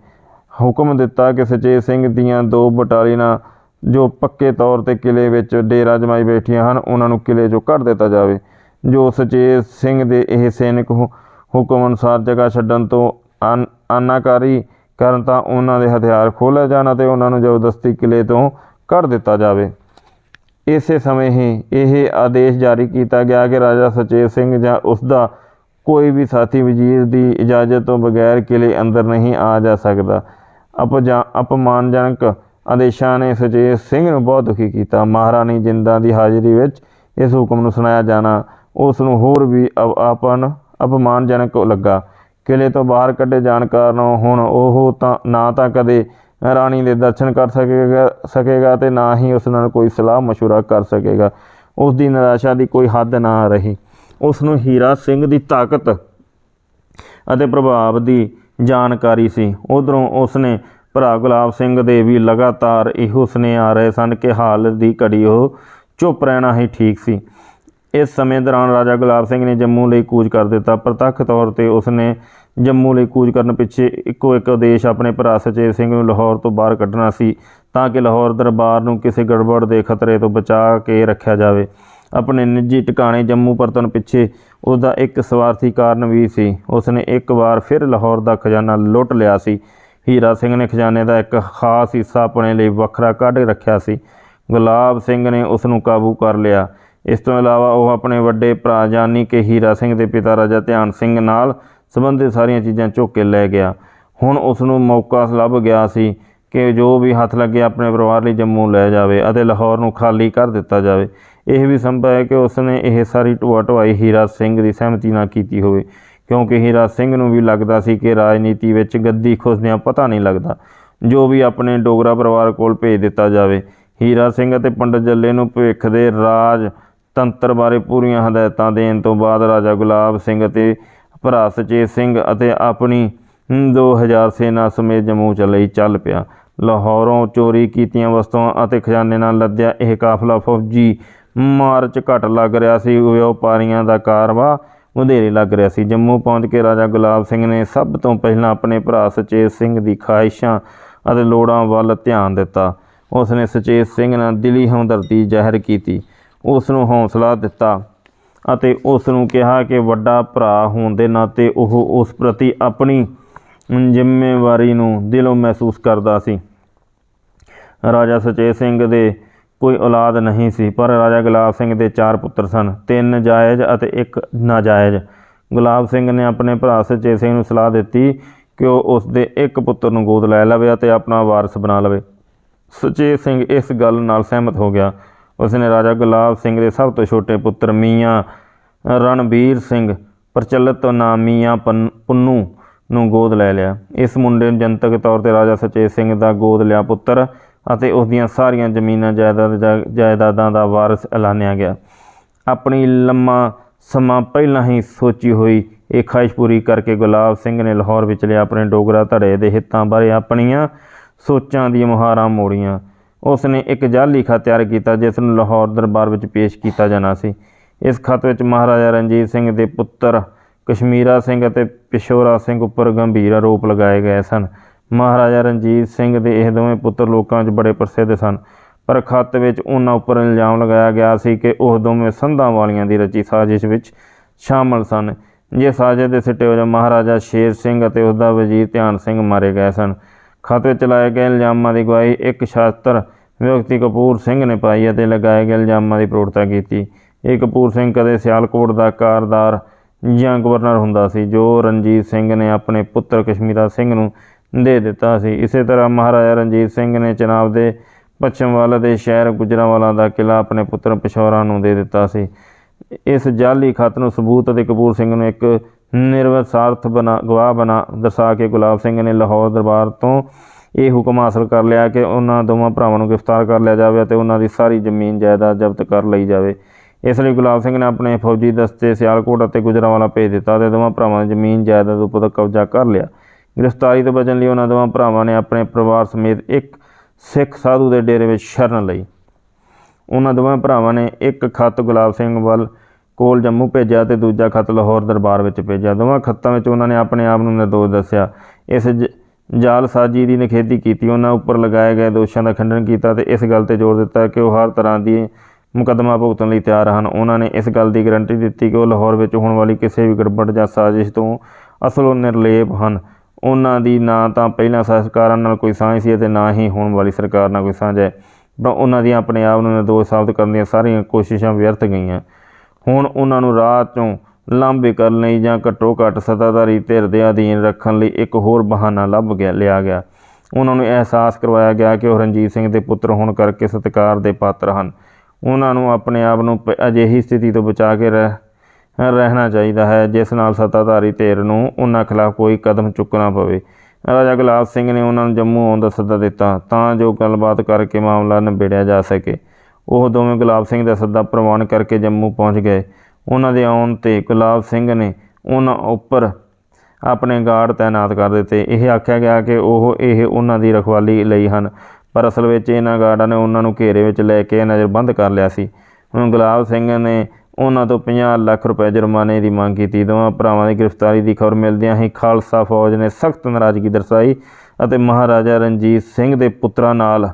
ਹੁਕਮ ਦਿੱਤਾ ਕਿ ਸੁਚੇਤ ਸਿੰਘ ਦੀਆਂ ਦੋ ਬਟਾਲੀਅਨਾਂ ਜੋ ਪੱਕੇ ਤੌਰ ਤੇ ਕਿਲੇ ਵਿੱਚ ਡੇਰਾ ਜਮਾਈ ਬੈਠੀਆਂ ਹਨ, ਉਹਨਾਂ ਨੂੰ ਕਿਲੇ 'ਚੋਂ ਕੱਢ ਦਿੱਤਾ ਜਾਵੇ। ਜੋ ਸੁਚੇਤ ਸਿੰਘ ਦੇ ਇਹ ਸੈਨਿਕ ਹੁ- ਹੁਕਮ ਅਨੁਸਾਰ ਜਗ੍ਹਾ ਛੱਡਣ ਤੋਂ ਆਨ- ਆਨਾਕਾਰੀ ਕਰਨ ਤਾਂ ਉਹਨਾਂ ਦੇ ਹਥਿਆਰ ਖੋਲ੍ਹੇ ਜਾਣ ਅਤੇ ਉਹਨਾਂ ਨੂੰ ਜ਼ਬਰਦਸਤੀ ਕਿਲੇ ਤੋਂ ਕੱਢ ਦਿੱਤਾ ਜਾਵੇ। ਇਸੇ ਸਮੇਂ ਹੀ ਇਹ ਆਦੇਸ਼ ਜਾਰੀ ਕੀਤਾ ਗਿਆ ਕਿ ਰਾਜਾ ਸਚੇਤ ਸਿੰਘ ਜਾਂ ਉਸ ਦਾ ਕੋਈ ਵੀ ਸਾਥੀ ਵਜ਼ੀਰ ਦੀ ਇਜਾਜ਼ਤ ਤੋਂ ਬਗੈਰ ਕਿਲੇ ਅੰਦਰ ਨਹੀਂ ਆ ਜਾ ਸਕਦਾ। ਅਪਜਾ, ਅਪਮਾਨਜਨਕ ਆਦੇਸ਼ਾਂ ਨੇ ਸੁਚੇਤ ਸਿੰਘ ਨੂੰ ਬਹੁਤ ਦੁਖੀ ਕੀਤਾ। ਮਹਾਰਾਣੀ ਜਿੰਦਾਂ ਦੀ ਹਾਜ਼ਰੀ ਵਿੱਚ ਇਸ ਹੁਕਮ ਨੂੰ ਸੁਣਾਇਆ ਜਾਣਾ, ਉਸ ਨੂੰ ਹੋਰ ਵੀ ਅਪ- ਆਪਨ, ਅਪਮਾਨਜਨਕ ਲੱਗਾ। ਕਿਲੇ ਤੋਂ ਬਾਹਰ ਕੱਢੇ ਜਾਣ ਕਾਰਨ ਹੁਣ ਉਹ ਤਾਂ, ਨਾ ਤਾਂ ਕਦੇ ਰਾਣੀ ਦੇ ਦਰਸ਼ਨ ਕਰ ਸਕੇਗਾ ਸਕੇਗਾ ਤੇ ਨਾ ਹੀ ਉਸ ਨਾਲ ਕੋਈ ਸਲਾਹ مشورہ ਕਰ ਸਕੇਗਾ ਉਸ ਦੀ ਨਿਰਾਸ਼ਾ ਦੀ ਕੋਈ ਹੱਦ ਨਾ ਰਹੀ ਉਸ ਨੂੰ ਹੀਰਾ ਸਿੰਘ ਦੀ ਤਾਕਤ ਅਤੇ ਪ੍ਰਭਾਵ ਦੀ ਜਾਣਕਾਰੀ ਸੀ ਉਧਰੋਂ ਉਸਨੇ ਭਰਾ ਗੁਲਾਬ ਸਿੰਘ ਦੇ ਵੀ ਲਗਾਤਾਰ ਇਹੋ ਸੁਨੇਹੇ ਆ ਰਹੇ ਸਨ ਕਿ ਹਾਲ ਦੀ ਘੜੀ ਉਹ ਚੁੱਪ ਰਹਿਣਾ ਹੀ ਠੀਕ ਸੀ ਇਸ ਸਮੇਂ ਦੌਰਾਨ ਰਾਜਾ ਗੁਲਾਬ ਸਿੰਘ ਨੇ ਜੰਮੂ ਲਈ ਕੂਚ ਕਰ ਦਿੱਤਾ ਪ੍ਰਤੱਖ ਤੌਰ ਤੇ ਉਸਨੇ ਜੰਮੂ ਲਈ ਕੂਚ ਕਰਨ ਪਿੱਛੇ ਇੱਕੋ ਇੱਕ ਉਦੇਸ਼ ਆਪਣੇ ਭਰਾ ਸਚੇਤ ਸਿੰਘ ਨੂੰ ਲਾਹੌਰ ਤੋਂ ਬਾਹਰ ਕੱਢਣਾ ਸੀ ਤਾਂ ਕਿ ਲਾਹੌਰ ਦਰਬਾਰ ਨੂੰ ਕਿਸੇ ਗੜਬੜ ਦੇ ਖਤਰੇ ਤੋਂ ਬਚਾ ਕੇ ਰੱਖਿਆ ਜਾਵੇ। ਆਪਣੇ ਨਿੱਜੀ ਟਿਕਾਣੇ ਜੰਮੂ ਪਰਤਣ ਪਿੱਛੇ ਉਹਦਾ ਇੱਕ ਸਵਾਰਥੀ ਕਾਰਨ ਵੀ ਸੀ। ਉਸਨੇ ਇੱਕ ਵਾਰ ਫਿਰ ਲਾਹੌਰ ਦਾ ਖਜ਼ਾਨਾ ਲੁੱਟ ਲਿਆ ਸੀ। ਹੀਰਾ ਸਿੰਘ ਨੇ ਖਜ਼ਾਨੇ ਦਾ ਇੱਕ ਖਾਸ ਹਿੱਸਾ ਆਪਣੇ ਲਈ ਵੱਖਰਾ ਕੱਢ ਰੱਖਿਆ ਸੀ। ਗੁਲਾਬ ਸਿੰਘ ਨੇ ਉਸ ਨੂੰ ਕਾਬੂ ਕਰ ਲਿਆ। ਇਸ ਤੋਂ ਇਲਾਵਾ ਉਹ ਆਪਣੇ ਵੱਡੇ ਭਰਾ ਜਾਨੀ ਕਿ ਹੀਰਾ ਸਿੰਘ ਦੇ ਪਿਤਾ ਰਾਜਾ ਧਿਆਨ ਸਿੰਘ ਨਾਲ ਸੰਬੰਧਿਤ ਸਾਰੀਆਂ ਚੀਜ਼ਾਂ ਝੁੱਕ ਕੇ ਲੈ ਗਿਆ। ਹੁਣ ਉਸ ਨੂੰ ਮੌਕਾ ਲੱਭ ਗਿਆ ਸੀ ਕਿ ਜੋ ਵੀ ਹੱਥ ਲੱਗੇ ਆਪਣੇ ਪਰਿਵਾਰ ਲਈ ਜੰਮੂ ਲੈ ਜਾਵੇ ਅਤੇ ਲਾਹੌਰ ਨੂੰ ਖਾਲੀ ਕਰ ਦਿੱਤਾ ਜਾਵੇ। ਇਹ ਵੀ ਸੰਭਵ ਹੈ ਕਿ ਉਸ ਨੇ ਇਹ ਸਾਰੀ ਢੋਆ ਢੁਆਈ ਹੀਰਾ ਸਿੰਘ ਦੀ ਸਹਿਮਤੀ ਨਾਲ ਕੀਤੀ ਹੋਵੇ, ਕਿਉਂਕਿ ਹੀਰਾ ਸਿੰਘ ਨੂੰ ਵੀ ਲੱਗਦਾ ਸੀ ਕਿ ਰਾਜਨੀਤੀ ਵਿੱਚ ਗੱਦੀ ਖੁਸ਼ਦਿਆਂ ਪਤਾ ਨਹੀਂ ਲੱਗਦਾ। ਜੋ ਵੀ ਆਪਣੇ ਡੋਗਰਾ ਪਰਿਵਾਰ ਕੋਲ ਭੇਜ ਦਿੱਤਾ ਜਾਵੇ, ਹੀਰਾ ਸਿੰਘ ਅਤੇ ਪੰਡਤ ਜੱਲੇ ਨੂੰ ਭਵਿੱਖ ਦੇ ਰਾਜ ਤੰਤਰ ਬਾਰੇ ਪੂਰੀਆਂ ਹਦਾਇਤਾਂ ਦੇਣ ਤੋਂ ਬਾਅਦ ਰਾਜਾ ਗੁਲਾਬ ਸਿੰਘ ਅਤੇ ਭਰਾ ਸਚੇਤ ਸਿੰਘ ਅਤੇ ਆਪਣੀ 2000 ਸੈਨਾ ਸਮੇਤ ਜੰਮੂ ਚੱਲ ਲਈ ਚੱਲ ਪਿਆ। ਲਾਹੌਰੋਂ ਚੋਰੀ ਕੀਤੀਆਂ ਵਸਤੂਆਂ ਅਤੇ ਖਜ਼ਾਨੇ ਨਾਲ ਲੱਦਿਆ ਇਹ ਕਾਫਲਾ ਫੌਜੀ ਮਾਰਚ ਘਟ ਲੱਗ ਰਿਹਾ ਸੀ। ਵਪਾਰੀਆਂ ਦਾ ਕਾਰਵਾ ਵਧੇਰੇ ਲੱਗ ਰਿਹਾ ਸੀ। ਜੰਮੂ ਪਹੁੰਚ ਕੇ ਰਾਜਾ ਗੁਲਾਬ ਸਿੰਘ ਨੇ ਸਭ ਤੋਂ ਪਹਿਲਾਂ ਆਪਣੇ ਭਰਾ ਸੁਚੇਤ ਸਿੰਘ ਦੀ ਖਾਹਿਸ਼ਾਂ ਅਤੇ ਲੋੜਾਂ ਵੱਲ ਧਿਆਨ ਦਿੱਤਾ। ਉਸ ਨੇ ਸੁਚੇਤ ਸਿੰਘ ਨਾਲ ਦਿਲੀ ਹਮਦਰਦੀ ਜ਼ਾਹਿਰ ਕੀਤੀ। ਉਸ ਨੂੰ ਹੌਸਲਾ ਦਿੱਤਾ। ਅਤੇ ਉਸ ਨੂੰ ਕਿਹਾ ਕਿ ਵੱਡਾ ਭਰਾ ਹੋਣ ਦੇ ਨਾਤੇ ਉਹ ਉਸ ਪ੍ਰਤੀ ਆਪਣੀ ਜ਼ਿੰਮੇਵਾਰੀ ਨੂੰ ਦਿਲੋਂ ਮਹਿਸੂਸ ਕਰਦਾ ਸੀ। ਰਾਜਾ ਸੁਚੇਤ ਸਿੰਘ ਦੇ ਕੋਈ ਔਲਾਦ ਨਹੀਂ ਸੀ, ਪਰ ਰਾਜਾ ਗੁਲਾਬ ਸਿੰਘ ਦੇ ਚਾਰ ਪੁੱਤਰ ਸਨ, ਤਿੰਨ ਜਾਇਜ਼ ਅਤੇ ਇੱਕ ਨਾਜਾਇਜ਼। ਗੁਲਾਬ ਸਿੰਘ ਨੇ ਆਪਣੇ ਭਰਾ ਸੁਚੇਤ ਸਿੰਘ ਨੂੰ ਸਲਾਹ ਦਿੱਤੀ ਕਿ ਉਹ ਉਸ ਦੇ ਇੱਕ ਪੁੱਤਰ ਨੂੰ ਗੋਦ ਲੈ ਲਵੇ ਅਤੇ ਆਪਣਾ ਵਾਰਸ ਬਣਾ ਲਵੇ। ਸੁਚੇਤ ਸਿੰਘ ਇਸ ਗੱਲ ਨਾਲ ਸਹਿਮਤ ਹੋ ਗਿਆ ਉਸ ਨੇ ਰਾਜਾ ਗੁਲਾਬ ਸਿੰਘ ਦੇ ਸਭ ਤੋਂ ਛੋਟੇ ਪੁੱਤਰ ਮੀਆਂ, ਰਣਬੀਰ ਸਿੰਘ ਪ੍ਰਚਲਿਤ ਨਾਮ ਮੀਆਂ ਪੰਨ- ਨੂੰ ਗੋਦ ਲੈ ਲਿਆ। ਇਸ ਮੁੰਡੇ ਨੂੰ ਜਨਤਕ ਤੌਰ ਤੇ ਰਾਜਾ ਸੁਚੇਤ ਸਿੰਘ ਦਾ ਗੋਦ ਲਿਆ ਪੁੱਤਰ ਅਤੇ ਉਸ ਦੀਆਂ ਸਾਰੀਆਂ ਜ਼ਮੀਨਾਂ ਜਾਇਦਾਦ ਜਾ- ਜਾਇਦਾਦਾਂ ਦਾ ਵਾਰਸ ਐਲਾਨਿਆ ਗਿਆ। ਆਪਣੀ ਲੰਮਾ ਸਮਾਂ ਪਹਿਲਾਂ ਹੀ ਸੋਚੀ ਹੋਈ ਇਹ ਖਾਹਿਸ਼ ਪੂਰੀ ਕਰਕੇ ਗੁਲਾਬ ਸਿੰਘ ਨੇ ਲਾਹੌਰ ਵਿਚਲੇ ਆਪਣੇ ਡੋਗਰਾ ਧੜੇ ਦੇ ਹਿੱਤਾਂ ਬਾਰੇ ਆਪਣੀਆਂ ਸੋਚਾਂ ਦੀਆਂ ਮੁਹਾਰਾਂ ਮੋੜੀਆਂ। ਉਸ ਨੇ ਇੱਕ ਜਾਲੀ ਖਤ ਤਿਆਰ ਕੀਤਾ ਜਿਸ ਨੂੰ ਲਾਹੌਰ ਦਰਬਾਰ ਵਿੱਚ ਪੇਸ਼ ਕੀਤਾ ਜਾਣਾ ਸੀ। ਇਸ ਖਤ ਵਿੱਚ ਮਹਾਰਾਜਾ ਰਣਜੀਤ ਸਿੰਘ ਦੇ ਪੁੱਤਰ ਕਸ਼ਮੀਰਾ ਸਿੰਘ ਅਤੇ ਪਿਸ਼ੋਰਾ ਸਿੰਘ ਉੱਪਰ ਗੰਭੀਰ ਆਰੋਪ ਲਗਾਏ ਗਏ ਸਨ। ਮਹਾਰਾਜਾ ਰਣਜੀਤ ਸਿੰਘ ਦੇ ਇਹ ਦੋਵੇਂ ਪੁੱਤਰ ਲੋਕਾਂ 'ਚ ਬੜੇ ਪ੍ਰਸਿੱਧ ਸਨ, ਪਰ ਖਤ ਵਿੱਚ ਉਹਨਾਂ ਉੱਪਰ ਇਲਜ਼ਾਮ ਲਗਾਇਆ ਗਿਆ ਸੀ ਕਿ ਉਹ ਦੋਵੇਂ ਸੰਧਾਂ ਵਾਲੀਆਂ ਦੀ ਰਚੀ ਸਾਜ਼ਿਸ਼ ਵਿੱਚ ਸ਼ਾਮਲ ਸਨ ਜੇ ਸਾਜ਼ਿਸ਼ ਦੇ ਸਿੱਟੇ ਵਜੋਂ ਮਹਾਰਾਜਾ ਸ਼ੇਰ ਸਿੰਘ ਅਤੇ ਉਸ ਦਾ ਵਜ਼ੀਰ ਧਿਆਨ ਸਿੰਘ ਮਾਰੇ ਗਏ ਸਨ। ਖਤ ਵਿੱਚ ਲਾਏ ਗਏ ਇਲਜ਼ਾਮਾਂ ਦੀ ਗਵਾਹੀ ਇੱਕ ਸ਼ਾਸਤਰ ਵਿਅਕਤੀ ਕਪੂਰ ਸਿੰਘ ਨੇ ਪਾਈ ਅਤੇ ਲਗਾਏ ਗਏ ਇਲਜ਼ਾਮਾਂ ਦੀ ਪ੍ਰੋੜਤਾ ਕੀਤੀ। ਇਹ ਕਪੂਰ ਸਿੰਘ ਕਦੇ ਸਿਆਲਕੋਟ ਦਾ ਕਾਰਦਾਰ ਜਾਂ ਗਵਰਨਰ ਹੁੰਦਾ ਸੀ, ਜੋ ਰਣਜੀਤ ਸਿੰਘ ਨੇ ਆਪਣੇ ਪੁੱਤਰ ਕਸ਼ਮੀਰਾ ਸਿੰਘ ਨੂੰ ਦੇ ਦਿੱਤਾ ਸੀ। ਇਸੇ ਤਰ੍ਹਾਂ ਮਹਾਰਾਜਾ ਰਣਜੀਤ ਸਿੰਘ ਨੇ ਚਨਾਬ ਦੇ ਪੱਛਮ ਵੱਲ ਦੇ ਸ਼ਹਿਰ ਗੁਜਰਾਂਵਾਲਾ ਦਾ ਕਿਲਾ ਆਪਣੇ ਪੁੱਤਰ ਪਿਸ਼ੌਰਾ ਨੂੰ ਦੇ ਦਿੱਤਾ ਸੀ। ਇਸ ਜਾਲੀ ਖਤ ਨੂੰ ਸਬੂਤ ਅਤੇ ਕਪੂਰ ਸਿੰਘ ਨੂੰ ਇੱਕ ਨਿਰਵਸਾਰਥ ਬਣਾ, ਗਵਾਹ ਬਣਾ, ਦਰਸਾ ਕੇ ਗੁਲਾਬ ਸਿੰਘ ਨੇ ਲਾਹੌਰ ਦਰਬਾਰ ਤੋਂ ਇਹ ਹੁਕਮ ਹਾਸਲ ਕਰ ਲਿਆ ਕਿ ਉਹਨਾਂ ਦੋਵਾਂ ਭਰਾਵਾਂ ਨੂੰ ਗ੍ਰਿਫਤਾਰ ਕਰ ਲਿਆ ਜਾਵੇ ਅਤੇ ਉਹਨਾਂ ਦੀ ਸਾਰੀ ਜ਼ਮੀਨ ਜਾਇਦਾਦ ਜ਼ਬਤ ਕਰ ਲਈ ਜਾਵੇ। ਇਸ ਲਈ ਗੁਲਾਬ ਸਿੰਘ ਨੇ ਆਪਣੇ ਫੌਜੀ ਦਸਤੇ ਸਿਆਲਕੋਟ ਅਤੇ ਗੁਜਰਾਂਵਾਲਾ ਭੇਜ ਦਿੱਤਾ ਅਤੇ ਦੋਵਾਂ ਭਰਾਵਾਂ ਨੇ ਜ਼ਮੀਨ ਜਾਇਦਾਦ ਉੱਪਰ ਕਬਜ਼ਾ ਕਰ ਲਿਆ। ਗ੍ਰਿਫਤਾਰੀ ਤੋਂ ਬਚਣ ਲਈ ਉਹਨਾਂ ਦੋਵਾਂ ਭਰਾਵਾਂ ਨੇ ਆਪਣੇ ਪਰਿਵਾਰ ਸਮੇਤ ਇੱਕ ਸਿੱਖ ਸਾਧੂ ਦੇ ਡੇਰੇ ਵਿੱਚ ਸ਼ਰਨ ਲਈ। ਉਹਨਾਂ ਦੋਵਾਂ ਭਰਾਵਾਂ ਨੇ ਇੱਕ ਖੱਤ ਗੁਲਾਬ ਸਿੰਘ ਵੱਲ ਕੋਲ ਜੰਮੂ ਭੇਜਿਆ ਤੇ ਦੂਜਾ ਖੱਤ ਲਾਹੌਰ ਦਰਬਾਰ ਵਿੱਚ ਭੇਜਿਆ। ਦੋਵਾਂ ਖੱਤਾਂ ਵਿੱਚ ਉਹਨਾਂ ਨੇ ਆਪਣੇ ਆਪ ਨੂੰ ਨਿਰਦੋਸ਼ ਦੱਸਿਆ। ਇਸ ਜ- ਜਾਲਸਾਜ਼ੀ ਦੀ ਨਿਖੇਧੀ ਕੀਤੀ। ਉਹਨਾਂ ਉੱਪਰ ਲਗਾਏ ਗਏ ਦੋਸ਼ਾਂ ਦਾ ਖੰਡਨ ਕੀਤਾ ਤੇ ਇਸ ਗੱਲ ਤੇ ਜ਼ੋਰ ਦਿੱਤਾ ਕਿ ਉਹ ਹਰ ਤਰ੍ਹਾਂ ਦੀ ਮੁਕੱਦਮਾ ਭੁਗਤਣ ਲਈ ਤਿਆਰ ਹਨ। ਉਹਨਾਂ ਨੇ ਇਸ ਗੱਲ ਦੀ ਗਾਰੰਟੀ ਦਿੱਤੀ ਕਿ ਉਹ ਲਾਹੌਰ ਵਿੱਚ ਹੋਣ ਵਾਲੀ ਕਿਸੇ ਵੀ ਗੜਬੜ ਜਾਂ ਸਾਜ਼ਿਸ਼ ਤੋਂ ਅਸਲੋਂ ਨਿਰਲੇਪ ਹਨ। ਉਹਨਾਂ ਦੀ ਨਾ ਤਾਂ ਪਹਿਲਾਂ ਸਰਕਾਰਾਂ ਨਾਲ ਕੋਈ ਸਾਂਝ ਸੀ ਅਤੇ ਨਾ ਹੀ ਹੋਣ ਵਾਲੀ ਸਰਕਾਰ ਨਾਲ ਕੋਈ ਸਾਂਝ ਹੈ। ਪਰ ਉਹਨਾਂ ਦੀਆਂ ਆਪਣੇ ਆਪ ਨੂੰ ਨਿਰਦੋਸ਼ ਸਾਬਤ ਕਰਨ ਦੀਆਂ ਸਾਰੀਆਂ ਕੋਸ਼ਿਸ਼ਾਂ ਵਿਅਰਥ ਗਈਆਂ। ਹੁਣ ਉਹਨਾਂ ਨੂੰ ਰਾਹ ਚੋਂ ਲਾਂਭੇ ਕਰਨ ਲਈ ਜਾਂ ਘੱਟੋ ਘੱਟ ਸੱਤਾਧਾਰੀ ਧਿਰ ਦੇ ਅਧੀਨ ਰੱਖਣ ਲਈ ਇੱਕ ਹੋਰ ਬਹਾਨਾ ਲੱਭ ਗਿਆ, ਲਿਆ ਗਿਆ। ਉਹਨਾਂ ਨੂੰ ਅਹਿਸਾਸ ਕਰਵਾਇਆ ਗਿਆ ਕਿ ਉਹ ਰਣਜੀਤ ਸਿੰਘ ਦੇ ਪੁੱਤਰ ਹੋਣ ਕਰਕੇ ਸਤਿਕਾਰ ਦੇ ਪਾਤਰ ਹਨ। ਉਹਨਾਂ ਨੂੰ ਆਪਣੇ ਆਪ ਨੂੰ ਪ- ਅਜਿਹੀ ਸਥਿਤੀ ਤੋਂ ਬਚਾ ਕੇ ਰਹਿ, ਰਹਿਣਾ ਚਾਹੀਦਾ ਹੈ, ਜਿਸ ਨਾਲ ਸੱਤਾਧਾਰੀ ਧਿਰ ਨੂੰ ਉਹਨਾਂ ਖਿਲਾਫ ਕੋਈ ਕਦਮ ਚੁੱਕਣਾ ਪਵੇ। ਰਾਜਾ ਗੁਲਾਬ ਸਿੰਘ ਨੇ ਉਹਨਾਂ ਨੂੰ ਜੰਮੂ ਆਉਣ ਦਾ ਸੱਦਾ ਦਿੱਤਾ, ਤਾਂ ਜੋ ਗੱਲਬਾਤ ਕਰਕੇ ਮਾਮਲਾ ਨਿਬੇੜਿਆ ਜਾ ਸਕੇ। ਉਹ ਦੋਵੇਂ ਗੁਲਾਬ ਸਿੰਘ ਦਾ ਸੱਦਾ ਪ੍ਰਵਾਨ ਕਰਕੇ ਜੰਮੂ ਪਹੁੰਚ ਗਏ। ਉਹਨਾਂ ਦੇ ਆਉਣ ਤੇ ਗੁਲਾਬ ਸਿੰਘ ਨੇ ਉਹਨਾਂ ਉੱਪਰ ਆਪਣੇ ਗਾਰਡ ਤਾਇਨਾਤ ਕਰ ਦਿੱਤੇ। ਇਹ ਆਖਿਆ ਗਿਆ ਕਿ ਉਹ ਇਹ ਉਹਨਾਂ ਦੀ ਰਖਵਾਲੀ ਲਈ ਹਨ, ਪਰ ਅਸਲ ਵਿੱਚ ਇਹਨਾਂ ਗਾਰਡਾਂ ਨੇ ਉਹਨਾਂ ਨੂੰ ਘੇਰੇ ਵਿੱਚ ਲੈ ਕੇ ਨਜ਼ਰਬੰਦ ਕਰ ਲਿਆ ਸੀ। ਹੁਣ ਗੁਲਾਬ ਸਿੰਘ ਨੇ ਉਹਨਾਂ ਤੋਂ 50 ਲੱਖ ਰੁਪਏ ਜੁਰਮਾਨੇ ਦੀ ਮੰਗ ਕੀਤੀ। ਦੋਵਾਂ ਭਰਾਵਾਂ ਦੀ ਗ੍ਰਿਫਤਾਰੀ ਦੀ ਖਬਰ ਮਿਲਦਿਆਂ ਹੀ ਖਾਲਸਾ ਫੌਜ ਨੇ ਸਖਤ ਨਾਰਾਜ਼ਗੀ ਦਰਸਾਈ ਅਤੇ ਮਹਾਰਾਜਾ ਰਣਜੀਤ ਸਿੰਘ ਦੇ ਪੁੱਤਰਾਂ ਨਾਲ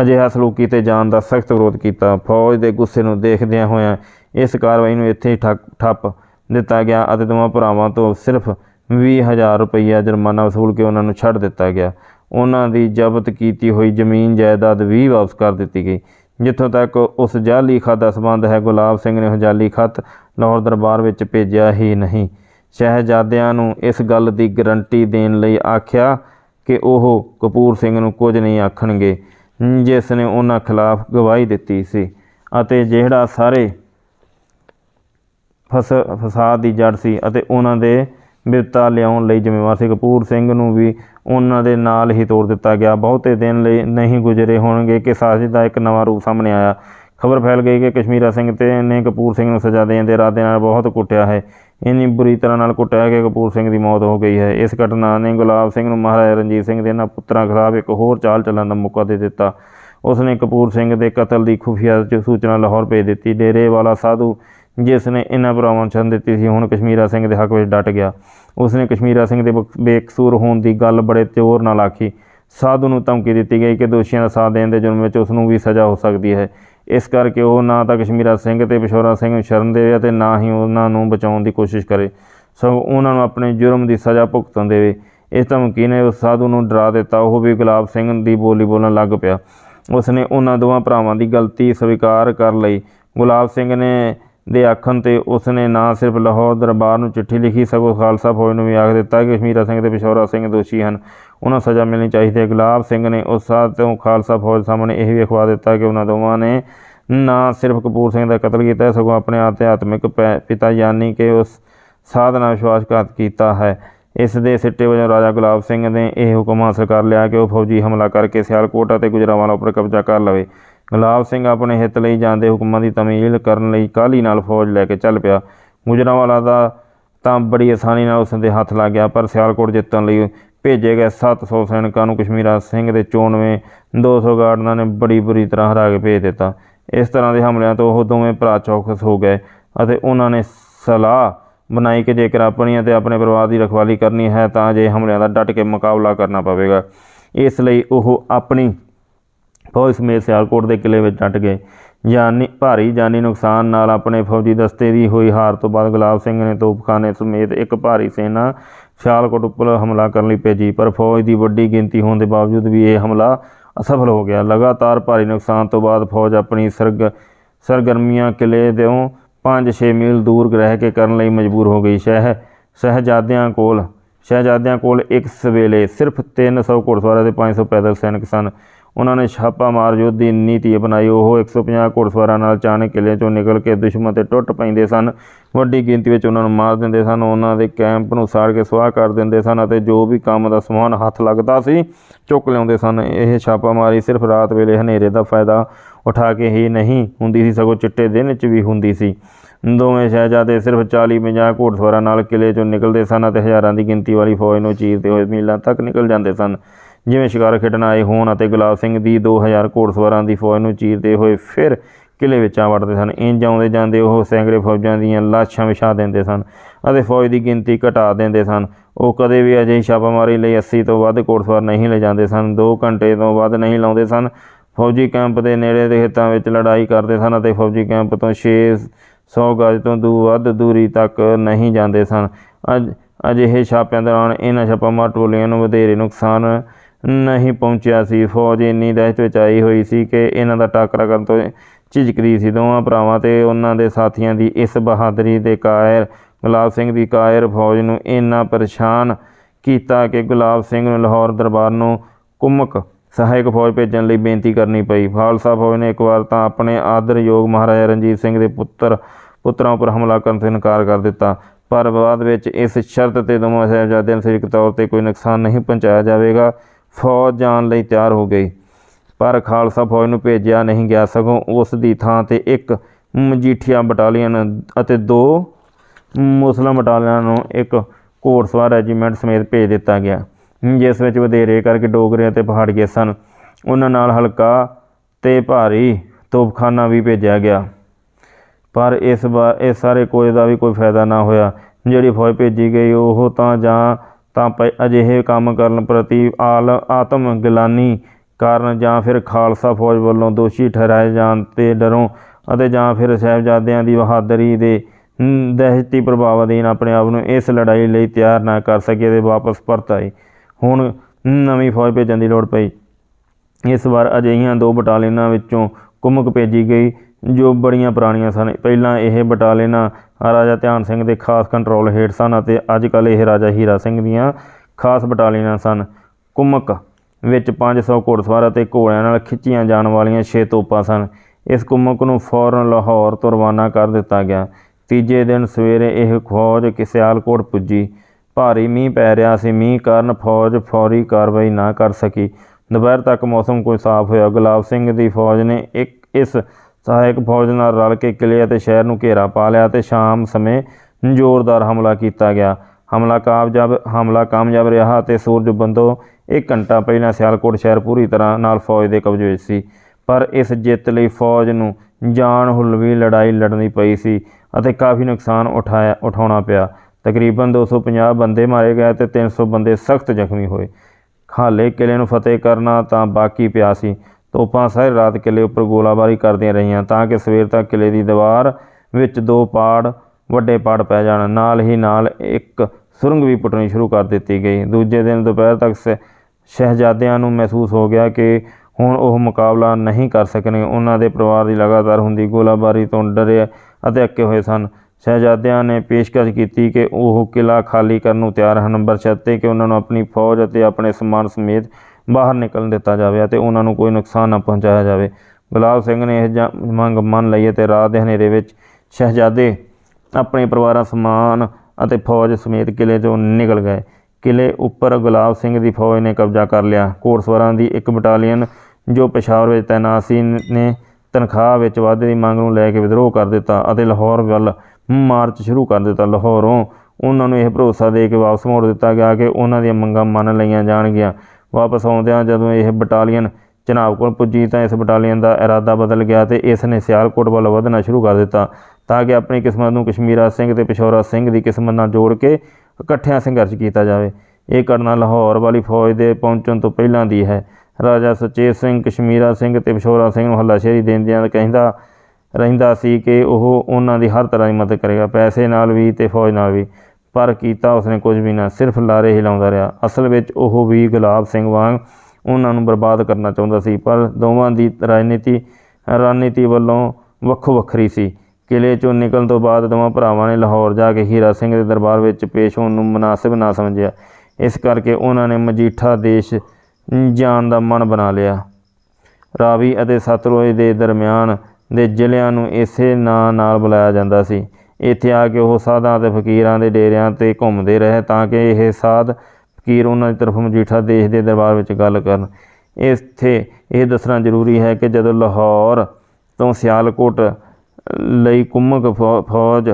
ਅਜਿਹਾ ਸਲੂਕ ਕੀਤੇ ਜਾਣ ਦਾ ਸਖਤ ਵਿਰੋਧ ਕੀਤਾ। ਫੌਜ ਦੇ ਗੁੱਸੇ ਨੂੰ ਦੇਖਦਿਆਂ ਹੋਇਆਂ ਇਸ ਕਾਰਵਾਈ ਨੂੰ ਇੱਥੇ ਹੀ ਠੱਪ ਦਿੱਤਾ ਗਿਆ ਅਤੇ ਦੋਵਾਂ ਭਰਾਵਾਂ ਤੋਂ ਸਿਰਫ 20000 ਰੁਪਈਆ ਜੁਰਮਾਨਾ ਵਸੂਲ ਕੇ ਉਹਨਾਂ ਨੂੰ ਛੱਡ ਦਿੱਤਾ ਗਿਆ। ਉਹਨਾਂ ਦੀ ਜ਼ਬਤ ਕੀਤੀ ਹੋਈ ਜ਼ਮੀਨ ਜਾਇਦਾਦ ਵੀ ਵਾਪਸ ਕਰ ਦਿੱਤੀ ਗਈ। ਜਿੱਥੋਂ ਤੱਕ ਉਸ ਜਾਲੀ ਖਤ ਦਾ ਸੰਬੰਧ ਹੈ, ਗੁਲਾਬ ਸਿੰਘ ਨੇ ਉਹ ਜਾਲੀ ਖਤ ਲਾਹੌਰ ਦਰਬਾਰ ਵਿੱਚ ਭੇਜਿਆ ਹੀ ਨਹੀਂ। ਸ਼ਹਿਜ਼ਾਦਿਆਂ ਨੂੰ ਇਸ ਗੱਲ ਦੀ ਗਰੰਟੀ ਦੇਣ ਲਈ ਆਖਿਆ ਕਿ ਉਹ ਕਪੂਰ ਸਿੰਘ ਨੂੰ ਕੁਝ ਨਹੀਂ ਆਖਣਗੇ। ਜਿਸ ਨੇ ਉਹਨਾਂ ਖਿਲਾਫ ਗਵਾਹੀ ਦਿੱਤੀ ਸੀ ਅਤੇ ਜਿਹੜਾ ਸਾਰੇ ਫਸ, ਫਸਾਦ ਦੀ ਜੜ ਸੀ ਅਤੇ ਉਹਨਾਂ ਦੇ ਬਿਰਤਾ ਲਿਆਉਣ ਲਈ ਜ਼ਿੰਮੇਵਾਰ ਸੀ। ਕਪੂਰ ਸਿੰਘ ਨੂੰ ਵੀ ਉਹਨਾਂ ਦੇ ਨਾਲ ਹੀ ਤੋੜ ਦਿੱਤਾ ਗਿਆ। ਬਹੁਤੇ ਦਿਨ ਲਈ ਨਹੀਂ ਗੁਜ਼ਰੇ ਹੋਣਗੇ ਕਿ ਸਾਜ਼ਿਸ਼ ਦਾ ਇੱਕ ਨਵਾਂ ਰੂਪ ਸਾਹਮਣੇ ਆਇਆ। ਖਬਰ ਫੈਲ ਗਈ ਕਿ ਕਸ਼ਮੀਰਾ ਸਿੰਘ ਤੇ ਨੇ ਕਪੂਰ ਸਿੰਘ ਨੂੰ ਸਜ਼ਾ ਦੇਣ ਦੇ ਇਰਾਦੇ ਨਾਲ ਬਹੁਤ ਕੁੱਟਿਆ ਹੈ। ਇੰਨੀ ਬੁਰੀ ਤਰ੍ਹਾਂ ਨਾਲ ਕੁੱਟਿਆ ਕਿ ਕਪੂਰ ਸਿੰਘ ਦੀ ਮੌਤ ਹੋ ਗਈ ਹੈ। ਇਸ ਘਟਨਾ ਨੇ ਗੁਲਾਬ ਸਿੰਘ ਨੂੰ ਮਹਾਰਾਜਾ ਰਣਜੀਤ ਸਿੰਘ ਦੇ ਇਹਨਾਂ ਪੁੱਤਰਾਂ ਖਿਲਾਫ ਇੱਕ ਹੋਰ ਚਾਲ ਚੱਲਣ ਦਾ ਮੌਕਾ ਦੇ ਦਿੱਤਾ। ਉਸ ਨੇ ਕਪੂਰ ਸਿੰਘ ਦੇ ਕਤਲ ਦੀ ਖੁਫੀਆ ਚ ਸੂਚਨਾ ਲਾਹੌਰ ਭੇਜ ਦਿੱਤੀ। ਡੇਰੇ ਵਾਲਾ ਸਾਧੂ, ਜਿਸ ਨੇ ਇਹਨਾਂ ਭਰਾਵਾਂ ਨੂੰ ਚੰਦ ਦਿੱਤੀ ਸੀ, ਹੁਣ ਕਸ਼ਮੀਰਾ ਸਿੰਘ ਦੇ ਹੱਕ ਵਿੱਚ ਡਟ ਗਿਆ। ਉਸ ਨੇ ਕਸ਼ਮੀਰਾ ਸਿੰਘ ਦੇ ਬੇਕਸੂਰ ਹੋਣ ਦੀ ਗੱਲ ਬੜੇ ਜ਼ੋਰ ਨਾਲ ਆਖੀ। ਸਾਧੂ ਨੂੰ ਧਮਕੀ ਦਿੱਤੀ ਗਈ ਕਿ ਦੋਸ਼ੀਆਂ ਦਾ ਸਾਥ ਦੇਣ ਦੇ ਜੁਰਮ ਵਿੱਚ ਉਸ ਨੂੰ ਵੀ ਸਜ਼ਾ ਹੋ ਸਕਦੀ ਹੈ। ਇਸ ਕਰਕੇ ਉਹ ਨਾ ਤਾਂ ਕਸ਼ਮੀਰਾ ਸਿੰਘ ਤੇ ਪਿਸ਼ੌਰਾ ਸਿੰਘ ਨੂੰ ਸ਼ਰਨ ਦੇਵੇ ਅਤੇ ਨਾ ਹੀ ਉਹਨਾਂ ਨੂੰ ਬਚਾਉਣ ਦੀ ਕੋਸ਼ਿਸ਼ ਕਰੇ। ਸਗੋਂ ਉਹਨਾਂ ਨੂੰ ਆਪਣੇ ਜੁਰਮ ਦੀ ਸਜ਼ਾ ਭੁਗਤਣ ਦੇਵੇ। ਇਸ ਧਮਕੀ ਨੇ ਉਸ ਸਾਧੂ ਨੂੰ ਡਰਾ ਦਿੱਤਾ। ਉਹ ਵੀ ਗੁਲਾਬ ਸਿੰਘ ਦੀ ਬੋਲੀ ਬੋਲਣ ਲੱਗ ਪਿਆ। ਉਸ ਨੇ ਉਹਨਾਂ ਦੋਵਾਂ ਭਰਾਵਾਂ ਦੀ ਗਲਤੀ ਸਵੀਕਾਰ ਕਰ ਲਈ। ਗੁਲਾਬ ਸਿੰਘ ਨੇ ਦੇ ਆਖਣ ਤੇ ਉਸ ਨੇ ਨਾ ਸਿਰਫ ਲਾਹੌਰ ਦਰਬਾਰ ਨੂੰ ਚਿੱਠੀ ਲਿਖੀ, ਸਗੋਂ ਖਾਲਸਾ ਫੌਜ ਨੂੰ ਵੀ ਆਖ ਦਿੱਤਾ ਕਿ ਕਸ਼ਮੀਰਾ ਸਿੰਘ ਤੇ ਪਿਸ਼ੌਰਾ ਸਿੰਘ ਦੋਸ਼ੀ ਹਨ। ਉਹਨਾਂ ਸਜ਼ਾ ਮਿਲਣੀ ਚਾਹੀਦੀ ਹੈ। ਗੁਲਾਬ ਸਿੰਘ ਨੇ ਉਸ ਸਾਧ ਤੋਂ ਖਾਲਸਾ ਫੌਜ ਸਾਹਮਣੇ ਇਹ ਵੀ ਅਖਵਾ ਦਿੱਤਾ ਕਿ ਉਹਨਾਂ ਦੋਵਾਂ ਨੇ ਨਾ ਸਿਰਫ ਕਪੂਰ ਸਿੰਘ ਦਾ ਕਤਲ ਕੀਤਾ ਹੈ, ਸਗੋਂ ਆਪਣੇ ਆਧਿਆਤਮਿਕ ਪੈ- ਪਿਤਾ ਯਾਨੀ ਕਿ ਉਸ ਸਾਧ ਨਾਲ ਵਿਸ਼ਵਾਸਘਾਤ ਕੀਤਾ ਹੈ। ਇਸ ਦੇ ਸਿੱਟੇ ਵਜੋਂ ਰਾਜਾ ਗੁਲਾਬ ਸਿੰਘ ਨੇ ਇਹ ਹੁਕਮ ਹਾਸਲ ਕਰ ਲਿਆ ਕਿ ਉਹ ਫੌਜੀ ਹਮਲਾ ਕਰਕੇ ਸਿਆਲਕੋਟ ਅਤੇ ਗੁਜਰਾਂਵਾਲਾ ਉੱਪਰ ਕਬਜ਼ਾ ਕਰ ਲਵੇ। ਗੁਲਾਬ ਸਿੰਘ ਆਪਣੇ ਹਿੱਤ ਲਈ ਜਾਂਦੇ ਹੁਕਮਾਂ ਦੀ ਤਮੀਲ ਕਰਨ ਲਈ ਕਾਹਲੀ ਨਾਲ ਫੌਜ ਲੈ ਕੇ ਚੱਲ ਪਿਆ। ਗੁਜਰਾਂਵਾਲਾ ਦਾ ਤਾਂ ਬੜੀ ਆਸਾਨੀ ਨਾਲ ਉਸ ਦੇ ਹੱਥ ਲੱਗ ਗਿਆ ਪਰ ਸਿਆਲਕੋਟ ਜਿੱਤਣ ਲਈ ਭੇਜੇ ਗਏ 700 ਸੈਨਿਕਾਂ ਨੂੰ ਕਸ਼ਮੀਰਾ ਸਿੰਘ ਦੇ 94 200 ਗਾਰਡਨਾਂ ਨੇ ਬੜੀ ਬੁਰੀ ਤਰ੍ਹਾਂ ਹਰਾ ਕੇ ਭੇਜ ਦਿੱਤਾ। ਇਸ ਤਰ੍ਹਾਂ ਦੇ ਹਮਲਿਆਂ ਤੋਂ ਉਹ ਦੋਵੇਂ ਭਰਾ ਚੌਕਸ ਹੋ ਗਏ ਅਤੇ ਉਹਨਾਂ ਨੇ ਸਲਾਹ ਬਣਾਈ ਕਿ ਜੇਕਰ ਆਪਣੀ ਅਤੇ ਆਪਣੇ ਪਰਿਵਾਰ ਦੀ ਰਖਵਾਲੀ ਕਰਨੀ ਹੈ ਤਾਂ ਜੇ ਹਮਲਿਆਂ ਦਾ ਡਟ ਕੇ ਮੁਕਾਬਲਾ ਕਰਨਾ ਪਵੇਗਾ। ਇਸ ਲਈ ਉਹ ਆਪਣੀ ਫੌਜ ਸਮੇਤ ਸਿਆਲਕੋਟ ਦੇ ਕਿਲੇ ਵਿੱਚ ਡਟ ਗਏ। ਜਾਨੀ ਭਾਰੀ ਜਾਨੀ ਨੁਕਸਾਨ ਨਾਲ ਆਪਣੇ ਫੌਜੀ ਦਸਤੇ ਦੀ ਹੋਈ ਹਾਰ ਤੋਂ ਬਾਅਦ ਗੁਲਾਬ ਸਿੰਘ ਨੇ ਤੋਪਖਾਨੇ ਸਮੇਤ ਇੱਕ ਭਾਰੀ ਸੈਨਾ ਸਿਆਲਕੋਟ ਉੱਪਰ ਹਮਲਾ ਕਰਨ ਲਈ ਭੇਜੀ, ਪਰ ਫੌਜ ਦੀ ਵੱਡੀ ਗਿਣਤੀ ਹੋਣ ਦੇ ਬਾਵਜੂਦ ਵੀ ਇਹ ਹਮਲਾ ਅਸਫਲ ਹੋ ਗਿਆ। ਲਗਾਤਾਰ ਭਾਰੀ ਨੁਕਸਾਨ ਤੋਂ ਬਾਅਦ ਫੌਜ ਆਪਣੀ ਸਰਗ, ਸਰਗਰਮੀਆਂ ਕਿਲੇ ਤੋਂ 5-6 ਮੀਲ ਦੂਰ ਰਹਿ ਕੇ ਕਰਨ ਲਈ ਮਜਬੂਰ ਹੋ ਗਈ। ਸ਼ਹਿ, ਸ਼ਹਿਜ਼ਾਦਿਆਂ ਕੋਲ ਸ਼ਹਿਜ਼ਾਦਿਆਂ ਕੋਲ ਇੱਕ ਸਵੇਲੇ ਸਿਰਫ 300 ਘੋੜਸਵਾਰ ਅਤੇ 500 ਪੈਦਲ ਸੈਨਿਕ ਸਨ। ਉਹਨਾਂ ਨੇ ਛਾਪਾਮਾਰ ਯੁੱਧ ਦੀ ਨੀਤੀ ਅਪਣਾਈ ਉਹ 150 ਘੋੜਸਵਾਰਾਂ ਨਾਲ ਚਾਣਕ ਕਿਲੇ ਚੋਂ ਨਿਕਲ ਕੇ ਦੁਸ਼ਮਣ ਤੇ ਟੁੱਟ ਪੈਂਦੇ ਸਨ। ਵੱਡੀ ਗਿਣਤੀ ਵਿੱਚ ਉਹਨਾਂ ਨੂੰ ਮਾਰ ਦਿੰਦੇ ਸਨ, ਉਹਨਾਂ ਦੇ ਕੈਂਪ ਨੂੰ ਸਾੜ ਕੇ ਸੁਆਹ ਕਰ ਦਿੰਦੇ ਸਨ ਅਤੇ ਜੋ ਵੀ ਕੰਮ ਦਾ ਸਮਾਨ ਹੱਥ ਲੱਗਦਾ ਸੀ, ਚੁੱਕ ਲਿਆਉਂਦੇ ਸਨ। ਇਹ ਛਾਪਾਮਾਰੀ ਸਿਰਫ ਰਾਤ ਵੇਲੇ ਹਨੇਰੇ ਦਾ ਫਾਇਦਾ ਉਠਾ ਕੇ ਹੀ ਨਹੀਂ ਹੁੰਦੀ ਸੀ, ਸਗੋਂ ਚਿੱਟੇ ਦਿਨ 'ਚ ਵੀ ਹੁੰਦੀ ਸੀ। ਦੋਵੇਂ ਸ਼ਹਿਜ਼ਾਦੇ ਸਿਰਫ 40-50 ਘੋੜਸਵਾਰਾਂ ਨਾਲ ਕਿਲੇ ਚੋਂ ਨਿਕਲਦੇ ਸਨ ਅਤੇ ਹਜ਼ਾਰਾਂ ਦੀ ਗਿਣਤੀ ਵਾਲੀ ਫੌਜ ਨੂੰ ਚੀਰਦੇ ਹੋਏ ਮੀਲਾਂ ਤੱਕ ਨਿਕਲ ਜਾਂਦੇ ਸਨ। ਜਿਵੇਂ ਸ਼ਿਕਾਰ ਖੇਡਣ ਆਏ ਹੋਣ ਅਤੇ ਗੁਲਾਬ ਸਿੰਘ ਦੀ 2000 ਘੋੜਸਵਾਰਾਂ ਦੀ ਫੌਜ ਨੂੰ ਚੀਰਦੇ ਹੋਏ ਫਿਰ ਕਿਲੇ ਵਿੱਚ ਆ ਵੜਦੇ ਸਨ। ਇੰਜ ਆਉਂਦੇ ਜਾਂਦੇ ਉਹ ਸੈਂਕੜੇ ਫੌਜਾਂ ਦੀਆਂ ਲਾਸ਼ਾਂ ਵਿਛਾ ਦਿੰਦੇ ਸਨ ਅਤੇ ਫੌਜ ਦੀ ਗਿਣਤੀ ਘਟਾ ਦਿੰਦੇ ਸਨ। ਉਹ ਕਦੇ ਵੀ ਅਜਿਹੀ ਛਾਪਾਮਾਰੀ ਲਈ 80 ਤੋਂ ਵੱਧ ਘੋੜਸਵਾਰ ਨਹੀਂ ਲੈ ਜਾਂਦੇ ਸਨ। 2 ਘੰਟੇ ਤੋਂ ਵੱਧ ਨਹੀਂ ਲਾਉਂਦੇ ਸਨ। ਫੌਜੀ ਕੈਂਪ ਦੇ ਨੇੜੇ ਦੇ ਹਿੱਤਾਂ ਵਿੱਚ ਲੜਾਈ ਕਰਦੇ ਸਨ ਅਤੇ ਫੌਜੀ ਕੈਂਪ ਤੋਂ 600 ਗਜ ਤੋਂ ਦੂ, ਵੱਧ ਦੂਰੀ ਤੱਕ ਨਹੀਂ ਜਾਂਦੇ ਸਨ। ਅੱਜ, ਅਜਿਹੇ ਛਾਪਿਆਂ ਦੌਰਾਨ ਇਹਨਾਂ ਛਾਪਾਮਾਰ ਟੋਲੀਆਂ ਨੂੰ ਵਧੇਰੇ ਨੁਕਸਾਨ ਨਹੀਂ ਪਹੁੰਚਿਆ ਸੀ। ਫੌਜ ਇੰਨੀ ਦਹਿਸ਼ਤ ਵਿੱਚ ਆਈ ਹੋਈ ਸੀ ਕਿ ਇਹਨਾਂ ਦਾ ਟਾਕਰਾ ਕਰਨ ਤੋਂ ਝਿਜਕਦੀ ਸੀ। ਦੋਵਾਂ ਭਰਾਵਾਂ ਤੇ ਉਹਨਾਂ ਦੇ ਸਾਥੀਆਂ ਦੀ ਇਸ ਬਹਾਦਰੀ ਦੇ ਕਾਇਰ, ਗੁਲਾਬ ਸਿੰਘ ਦੀ ਕਾਇਰ ਫੌਜ ਨੂੰ ਇੰਨਾ ਪਰੇਸ਼ਾਨ ਕੀਤਾ ਕਿ ਗੁਲਾਬ ਸਿੰਘ ਨੂੰ ਲਾਹੌਰ ਦਰਬਾਰ ਨੂੰ ਕੁਮਕ ਸਹਾਇਕ ਫੌਜ ਭੇਜਣ ਲਈ ਬੇਨਤੀ ਕਰਨੀ ਪਈ। ਖਾਲਸਾ ਫੌਜ ਨੇ ਇੱਕ ਵਾਰ ਤਾਂ ਆਪਣੇ ਆਦਰਯੋਗ ਮਹਾਰਾਜਾ ਰਣਜੀਤ ਸਿੰਘ ਦੇ ਪੁੱਤਰ, ਪੁੱਤਰਾਂ ਉੱਪਰ ਹਮਲਾ ਕਰਨ ਤੋਂ ਇਨਕਾਰ ਕਰ ਦਿੱਤਾ। ਪਰ ਬਾਅਦ ਵਿੱਚ ਇਸ ਸ਼ਰਤ ਤੇ ਦੋਵਾਂ ਸਾਹਿਬਜ਼ਾਦਿਆਂ ਨੂੰ ਸਰੀਰਕ ਤੌਰ ਤੇ ਕੋਈ ਨੁਕਸਾਨ ਨਹੀਂ ਪਹੁੰਚਾਇਆ ਜਾਵੇਗਾ। ਫੌਜ ਜਾਣ ਲਈ ਤਿਆਰ ਹੋ ਗਈ। ਪਰ ਖਾਲਸਾ ਫੌਜ ਨੂੰ ਭੇਜਿਆ ਨਹੀਂ ਗਿਆ। ਸਗੋਂ ਉਸ ਦੀ ਥਾਂ ਤੇ ਇੱਕ ਮਜੀਠੀਆ ਬਟਾਲੀਅਨ ਅਤੇ ਦੋ ਮੁਸਲਿਮ ਬਟਾਲੀਅਨ ਨੂੰ ਇੱਕ ਘੋੜਸਵਾਰ ਰੈਜੀਮੈਂਟ ਸਮੇਤ ਭੇਜ ਦਿੱਤਾ ਗਿਆ, ਜਿਸ ਵਿੱਚ ਵਧੇਰੇ ਕਰਕੇ ਡੋਗਰੇ ਅਤੇ ਪਹਾੜੀਏ ਸਨ। ਉਹਨਾਂ ਨਾਲ ਹਲਕਾ ਤੇ ਭਾਰੀ ਤੋਪਖਾਨਾ ਵੀ ਭੇਜਿਆ ਗਿਆ। ਪਰ ਇਸ ਵਾਰ ਇਸ ਸਾਰੇ ਕੁਝ ਦਾ ਵੀ ਕੋਈ ਫਾਇਦਾ ਨਾ ਹੋਇਆ। ਜਿਹੜੀ ਫੌਜ ਭੇਜੀ ਗਈ, ਉਹ ਤਾਂ ਜਾਂ ਤਾਂ ਪ- ਅਜਿਹੇ ਕੰਮ ਕਰਨ ਪ੍ਰਤੀ ਆਲ ਆਤਮ ਗਿਲਾਨੀ ਕਾਰਨ ਜਾਂ ਫਿਰ ਖਾਲਸਾ ਫੌਜ ਵੱਲੋਂ ਦੋਸ਼ੀ ਠਹਿਰਾਏ ਜਾਣ ਤੇ ਡਰੋਂ ਅਤੇ ਜਾਂ ਫਿਰ ਸਾਹਿਬਜ਼ਾਦਿਆਂ ਦੀ ਬਹਾਦਰੀ ਦੇ ਦਹਿਸ਼ਤੀ ਪ੍ਰਭਾਵ ਅਧੀਨ ਆਪਣੇ ਆਪ ਨੂੰ ਇਸ ਲੜਾਈ ਲਈ ਤਿਆਰ ਨਾ ਕਰ ਸਕੇ ਤੇ ਵਾਪਸ ਪਰਤ ਆਏ। ਹੁਣ ਨਵੀਂ ਫੌਜ ਭੇਜਣ ਦੀ ਲੋੜ ਪਈ। ਇਸ ਵਾਰ ਅਜਿਹੀਆਂ ਦੋ ਬਟਾਲੀਅਨਾਂ ਵਿੱਚੋਂ ਕੁਮਕ ਭੇਜੀ ਗਈ, ਜੋ ਬੜੀਆਂ ਪੁਰਾਣੀਆਂ ਸਨ। ਪਹਿਲਾਂ ਇਹ ਬਟਾਲੀਅਨਾਂ ਰਾਜਾ ਧਿਆਨ ਸਿੰਘ ਦੇ ਖਾਸ ਕੰਟਰੋਲ ਹੇਠ ਸਨ ਅਤੇ ਅੱਜ ਕੱਲ੍ਹ ਇਹ ਰਾਜਾ ਹੀਰਾ ਸਿੰਘ ਦੀਆਂ ਖਾਸ ਬਟਾਲੀਅਨਾਂ ਸਨ। ਕੁਮਕ ਵਿੱਚ 500 ਘੋੜਸਵਾਰ ਅਤੇ ਘੋੜਿਆਂ ਨਾਲ ਖਿੱਚੀਆਂ ਜਾਣ ਵਾਲੀਆਂ 6 ਤੋਪਾਂ ਸਨ। ਇਸ ਕੁਮਕ ਨੂੰ ਫੌਰਨ ਲਾਹੌਰ ਤੋਂ ਰਵਾਨਾ ਕਰ ਦਿੱਤਾ ਗਿਆ। ਤੀਜੇ ਦਿਨ ਸਵੇਰੇ ਇਹ ਫੌਜ ਕਿਸਿਆਲਕੋਟ ਪੁੱਜੀ। ਭਾਰੀ ਮੀਂਹ ਪੈ ਰਿਹਾ ਸੀ। ਮੀਂਹ ਕਾਰਨ ਫੌਜ ਫੌਰੀ ਕਾਰਵਾਈ ਨਾ ਕਰ ਸਕੀ। ਦੁਪਹਿਰ ਤੱਕ ਮੌਸਮ ਕੋਈ ਸਾਫ਼ ਹੋਇਆ। ਗੁਲਾਬ ਸਿੰਘ ਦੀ ਫੌਜ ਨੇ ਇੱਕ ਇਸ ਸਹਾਇਕ ਫੌਜ ਨਾਲ ਰਲ ਕੇ ਕਿਲੇ ਅਤੇ ਸ਼ਹਿਰ ਨੂੰ ਘੇਰਾ ਪਾ ਲਿਆ ਤੇ ਸ਼ਾਮ ਸਮੇਂ ਜ਼ੋਰਦਾਰ ਹਮਲਾ ਕੀਤਾ ਗਿਆ। ਹਮਲਾ ਕਾਮਯਾਬ ਹਮਲਾ ਕਾਮਯਾਬ ਰਿਹਾ ਤੇ ਸੂਰਜ ਬੰਦੋ ਇੱਕ ਘੰਟਾ ਪਹਿਲਾਂ ਸਿਆਲਕੋਟ ਸ਼ਹਿਰ ਪੂਰੀ ਤਰ੍ਹਾਂ ਨਾਲ ਫੌਜ ਦੇ ਕਬਜ਼ੇ ਵਿੱਚ ਸੀ। ਪਰ ਇਸ ਜਿੱਤ ਲਈ ਫੌਜ ਨੂੰ ਜਾਨ ਹੁਲਵੀ ਲੜਾਈ ਲੜਨੀ ਪਈ ਸੀ ਅਤੇ ਕਾਫੀ ਨੁਕਸਾਨ ਉਠਾਇਆ, ਉਠਾਉਣਾ ਪਿਆ। ਤਕਰੀਬਨ 250 ਬੰਦੇ ਮਾਰੇ ਗਏ ਤੇ 300 ਬੰਦੇ ਸਖਤ ਜ਼ਖਮੀ ਹੋਏ। ਹਾਲੇ ਕਿਲੇ ਨੂੰ ਫਤਿਹ ਕਰਨਾ ਤਾਂ ਬਾਕੀ ਪਿਆ ਸੀ। ਤੋਪਾਂ ਸਾਰੀ ਰਾਤ ਕਿਲੇ ਉੱਪਰ ਗੋਲਾਬਾਰੀ ਕਰਦੀਆਂ ਰਹੀਆਂ ਤਾਂ ਕਿ ਸਵੇਰ ਤੱਕ ਕਿਲੇ ਦੀ ਦੀਵਾਰ ਵਿੱਚ ਦੋ ਪਾੜ, ਵੱਡੇ ਪਾੜ ਪੈ ਜਾਣ। ਨਾਲ ਹੀ ਨਾਲ ਇੱਕ ਸੁਰੰਗ ਵੀ ਪੁੱਟਣੀ ਸ਼ੁਰੂ ਕਰ ਦਿੱਤੀ ਗਈ। ਦੂਜੇ ਦਿਨ ਦੁਪਹਿਰ ਤੱਕ ਸ- ਸ਼ਹਿਜ਼ਾਦਿਆਂ ਨੂੰ ਮਹਿਸੂਸ ਹੋ ਗਿਆ ਕਿ ਹੁਣ ਉਹ ਮੁਕਾਬਲਾ ਨਹੀਂ ਕਰ ਸਕਣਗੇ ਉਹਨਾਂ ਦੇ ਪਰਿਵਾਰ ਦੀ ਲਗਾਤਾਰ ਹੁੰਦੀ ਗੋਲਾਬਾਰੀ ਤੋਂ ਡਰੇ ਅਤੇ ਅੱਕੇ ਹੋਏ ਸਨ। ਸ਼ਹਿਜ਼ਾਦਿਆਂ ਨੇ ਪੇਸ਼ਕਸ਼ ਕੀਤੀ ਕਿ ਉਹ ਕਿਲਾ ਖਾਲੀ ਕਰਨ ਨੂੰ ਤਿਆਰ ਹਨ ਬਸ਼ਰਤੇ ਕਿ ਉਹਨਾਂ ਨੂੰ ਆਪਣੀ ਫੌਜ ਅਤੇ ਆਪਣੇ ਸਮਾਨ ਸਮੇਤ ਬਾਹਰ ਨਿਕਲਣ ਦਿੱਤਾ ਜਾਵੇ ਅਤੇ ਉਹਨਾਂ ਨੂੰ ਕੋਈ ਨੁਕਸਾਨ ਨਾ ਪਹੁੰਚਾਇਆ ਜਾਵੇ। ਗੁਲਾਬ ਸਿੰਘ ਨੇ ਇਹ ਜਾਂ- ਮੰਗ ਮੰਨ ਲਈ ਅਤੇ ਰਾਤ ਦੇ ਹਨੇਰੇ ਵਿੱਚ ਸ਼ਹਿਜ਼ਾਦੇ ਆਪਣੇ ਪਰਿਵਾਰਾਂ ਸਮਾਨ ਅਤੇ ਫੌਜ ਸਮੇਤ ਕਿਲੇ ਤੋਂ ਨਿਕਲ ਗਏ। ਕਿਲੇ ਉੱਪਰ ਗੁਲਾਬ ਸਿੰਘ ਦੀ ਫੌਜ ਨੇ ਕਬਜ਼ਾ ਕਰ ਲਿਆ। ਘੋੜਸਵਾਰਾਂ ਦੀ ਇੱਕ ਬਟਾਲੀਅਨ ਜੋ ਪੇਸ਼ਾਵਰ ਵਿੱਚ ਤੈਨਾਤ ਸੀ ਨੇ ਤਨਖਾਹ ਵਿੱਚ ਵਾਧੇ ਦੀ ਮੰਗ ਨੂੰ ਲੈ ਕੇ ਵਿਦਰੋਹ ਕਰ ਦਿੱਤਾ ਅਤੇ ਲਾਹੌਰ ਵੱਲ ਮਾਰਚ ਸ਼ੁਰੂ ਕਰ ਦਿੱਤਾ। ਲਾਹੌਰੋਂ ਉਹਨਾਂ ਨੂੰ ਇਹ ਭਰੋਸਾ ਦੇ ਕੇ ਵਾਪਸ ਮੋੜ ਦਿੱਤਾ ਗਿਆ ਕਿ ਉਹਨਾਂ ਦੀਆਂ ਮੰਗਾਂ ਮੰਨ ਲਈਆਂ ਜਾਣਗੀਆਂ। ਵਾਪਸ ਆਉਂਦਿਆਂ ਜਦੋਂ ਇਹ ਬਟਾਲੀਅਨ ਚਨਾਬ ਕੋਲ ਪੁੱਜੀ ਤਾਂ ਇਸ ਬਟਾਲੀਅਨ ਦਾ ਇਰਾਦਾ ਬਦਲ ਗਿਆ ਤੇ ਇਸ ਨੇ ਸਿਆਲਕੋਟ ਵੱਲ ਵਧਣਾ ਸ਼ੁਰੂ ਕਰ ਦਿੱਤਾ, ਤਾਂ ਕਿ ਆਪਣੀ ਕਿਸਮਤ ਨੂੰ ਕਸ਼ਮੀਰਾ ਸਿੰਘ ਤੇ ਪਿਸ਼ੌਰਾ ਸਿੰਘ ਦੀ ਕਿਸਮਤ ਨਾਲ ਜੋੜ ਕੇ ਇਕੱਠਿਆਂ ਸੰਘਰਸ਼ ਕੀਤਾ ਜਾਵੇ। ਇਹ ਘਟਨਾ ਲਾਹੌਰ ਵਾਲੀ ਫੌਜ ਦੇ ਪਹੁੰਚਣ ਤੋਂ ਪਹਿਲਾਂ ਦੀ ਹੈ। ਰਾਜਾ ਸੁਚੇਤ ਸਿੰਘ ਕਸ਼ਮੀਰਾ ਸਿੰਘ ਤੇ ਪਿਸ਼ੌਰਾ ਸਿੰਘ ਨੂੰ ਹੱਲਾਸ਼ੇਰੀ ਦਿੰਦਿਆਂ ਕਹਿੰਦਾ ਰਹਿੰਦਾ ਸੀ ਕਿ ਉਹ ਉਹਨਾਂ ਦੀ ਹਰ ਤਰ੍ਹਾਂ ਦੀ ਮਦਦ ਕਰੇਗਾ, ਪੈਸੇ ਨਾਲ ਵੀ ਤੇ ਫੌਜ ਨਾਲ ਵੀ। ਪਰ ਕੀਤਾ ਉਸਨੇ ਕੁਝ ਵੀ ਨਾ, ਸਿਰਫ ਲਾਰੇ ਹੀ ਲਾਉਂਦਾ ਰਿਹਾ। ਅਸਲ ਵਿੱਚ ਉਹ ਵੀ ਗੁਲਾਬ ਸਿੰਘ ਵਾਂਗ ਉਹਨਾਂ ਨੂੰ ਬਰਬਾਦ ਕਰਨਾ ਚਾਹੁੰਦਾ ਸੀ, ਪਰ ਦੋਵਾਂ ਦੀ ਰਾਜਨੀਤੀ ਰਣਨੀਤੀ ਵੱਲੋਂ ਵੱਖੋ ਵੱਖਰੀ ਸੀ। ਕਿਲੇ ਚੋਂ ਨਿਕਲਣ ਤੋਂ ਬਾਅਦ ਦੋਵਾਂ ਭਰਾਵਾਂ ਨੇ ਲਾਹੌਰ ਜਾ ਕੇ ਹੀਰਾ ਸਿੰਘ ਦੇ ਦਰਬਾਰ ਵਿੱਚ ਪੇਸ਼ ਹੋਣ ਨੂੰ ਮੁਨਾਸਿਬ ਨਾ ਸਮਝਿਆ। ਇਸ ਕਰਕੇ ਉਹਨਾਂ ਨੇ ਮਜੀਠਾ ਦੇਸ਼ ਜਾਣ ਦਾ ਮਨ ਬਣਾ ਲਿਆ। ਰਾਵੀ ਅਤੇ ਸਤਲੁਜ ਦੇ ਦਰਮਿਆਨ ਦੇ ਜ਼ਿਲ੍ਹਿਆਂ ਨੂੰ ਇਸੇ ਨਾਂ ਨਾਲ ਬੁਲਾਇਆ ਜਾਂਦਾ ਸੀ। ਇੱਥੇ ਆ ਕੇ ਉਹ ਸਾਧਾਂ ਅਤੇ ਫਕੀਰਾਂ ਦੇ ਡੇਰਿਆਂ ਤੇ ਘੁੰਮਦੇ ਰਹੇ ਤਾਂ ਕਿ ਇਹ ਸਾਧ ਫਕੀਰ ਉਹਨਾਂ ਦੀ ਤਰਫ ਮਜੀਠਾ ਦੇਸ਼ ਦੇ ਦਰਬਾਰ ਵਿੱਚ ਗੱਲ ਕਰਨ। ਇੱਥੇ ਇਹ ਦੱਸਣਾ ਜ਼ਰੂਰੀ ਹੈ ਕਿ ਜਦੋਂ ਲਾਹੌਰ ਤੋਂ ਸਿਆਲਕੋਟ ਲਈ ਕੁੰਮਕ ਫੌ- ਫੌਜ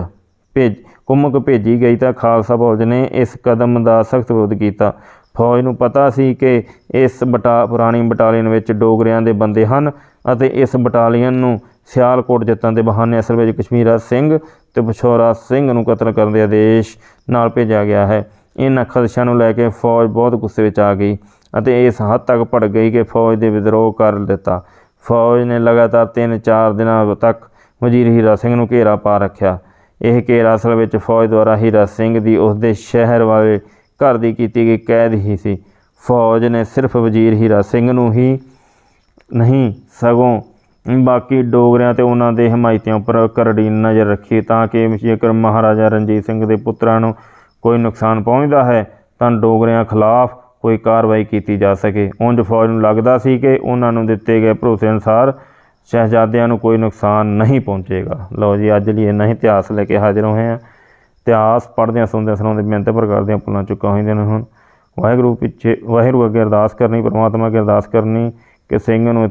ਭੇਜ, ਕੁੰਮਕ ਭੇਜੀ ਗਈ ਤਾਂ ਖਾਲਸਾ ਫੌਜ ਨੇ ਇਸ ਕਦਮ ਦਾ ਸਖਤ ਵਿਰੋਧ ਕੀਤਾ। ਫੌਜ ਨੂੰ ਪਤਾ ਸੀ ਕਿ ਇਸ ਬਟਾ, ਪੁਰਾਣੀ ਬਟਾਲੀਅਨ ਵਿੱਚ ਡੋਗਰਿਆਂ ਦੇ ਬੰਦੇ ਹਨ ਅਤੇ ਇਸ ਬਟਾਲੀਅਨ ਨੂੰ ਸਿਆਲਕੋਟ ਜਿੱਤਣ ਦੇ ਬਹਾਨੇ ਅਸਲ ਵਿੱਚ ਕਸ਼ਮੀਰਾ ਸਿੰਘ ਤੇ ਪਿਸ਼ੌਰਾ ਸਿੰਘ ਨੂੰ ਕਤਲ ਕਰਨ ਦੇ ਆਦੇਸ਼ ਨਾਲ ਭੇਜਿਆ ਗਿਆ ਹੈ। ਇਹਨਾਂ ਖਦਸ਼ਾਂ ਨੂੰ ਲੈ ਕੇ ਫੌਜ ਬਹੁਤ ਗੁੱਸੇ ਵਿੱਚ ਆ ਗਈ ਅਤੇ ਇਸ ਹੱਦ ਤੱਕ ਭੜ ਗਈ ਕਿ ਫੌਜ ਦੇ ਵਿਦਰੋਹ ਕਰ ਦਿੱਤਾ। ਫੌਜ ਨੇ ਲਗਾਤਾਰ 3-4 ਦਿਨਾਂ ਤੱਕ ਵਜ਼ੀਰ ਹੀਰਾ ਸਿੰਘ ਨੂੰ ਘੇਰਾ ਪਾ ਰੱਖਿਆ। ਇਹ ਘੇਰਾ ਅਸਲ ਵਿੱਚ ਫੌਜ ਦੁਆਰਾ ਹੀਰਾ ਸਿੰਘ ਦੀ ਉਸ ਦੇ ਸ਼ਹਿਰ ਵਾਲੇ ਘਰ ਦੀ ਕੀਤੀ ਗਈ ਕੈਦ ਹੀ ਸੀ। ਫੌਜ ਨੇ ਸਿਰਫ ਵਜ਼ੀਰ ਹੀਰਾ ਸਿੰਘ ਨੂੰ ਹੀ ਨਹੀਂ, ਸਗੋਂ ਬਾਕੀ ਡੋਗਰਿਆਂ ਤੇ ਉਹਨਾਂ ਦੇ ਹਮਾਇਤੀਆਂ ਉੱਪਰ ਕਰੜੀ ਨਜ਼ਰ ਰੱਖੀ ਤਾਂ ਕਿ ਜੇਕਰ ਮਹਾਰਾਜਾ ਰਣਜੀਤ ਸਿੰਘ ਦੇ ਪੁੱਤਰਾਂ ਨੂੰ ਕੋਈ ਨੁਕਸਾਨ ਪਹੁੰਚਦਾ ਹੈ, ਤਾਂ ਡੋਗਰਿਆਂ ਖਿਲਾਫ ਕੋਈ ਕਾਰਵਾਈ ਕੀਤੀ ਜਾ ਸਕੇ। ਉਂਝ ਫੌਜ ਨੂੰ ਲੱਗਦਾ ਸੀ ਕਿ ਉਹਨਾਂ ਨੂੰ ਦਿੱਤੇ ਗਏ ਭਰੋਸੇ ਅਨੁਸਾਰ ਸ਼ਹਿਜ਼ਾਦਿਆਂ ਨੂੰ ਕੋਈ ਨੁਕਸਾਨ ਨਹੀਂ ਪਹੁੰਚੇਗਾ। ਲਓ ਜੀ, ਅੱਜ ਲਈ ਇੰਨਾ ਹੀ ਇਤਿਹਾਸ ਲੈ ਕੇ ਹਾਜ਼ਰ ਹੋਏ ਹਾਂ। ਇਤਿਹਾਸ ਪੜ੍ਹਦਿਆਂ, ਸੁਣਦਿਆਂ, ਸੁਣਾਉਂਦੇ ਮਿਹਨਤ ਪ੍ਰਕਾਰ ਦੀਆਂ ਭੁੱਲਾਂ ਚੁੱਕਾ ਹੋਈਆਂ ਨੇ ਹੁਣ। ਵਾਹਿਗੁਰੂ ਪਿੱਛੇ, ਵਾਹਿਗੁਰੂ ਅੱਗੇ ਅਰਦਾਸ ਕਰਨੀ, ਪਰਮਾਤਮਾ ਅੱਗੇ ਅਰਦਾਸ ਕਰਨੀ ਕਿ ਸਿੰਘ ਨੂੰ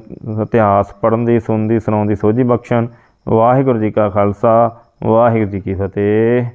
ਇਤਿਹਾਸ ਪੜ੍ਹਨ ਦੀ, ਸੁਣਨ ਦੀ, ਸੁਣਾਉਣ ਦੀ ਸੋਝੀ ਬਖਸ਼ਣ। ਵਾਹਿਗੁਰੂ ਜੀ ਕਾ ਖਾਲਸਾ, ਵਾਹਿਗੁਰੂ ਜੀ ਕੀ ਫਤਿਹ।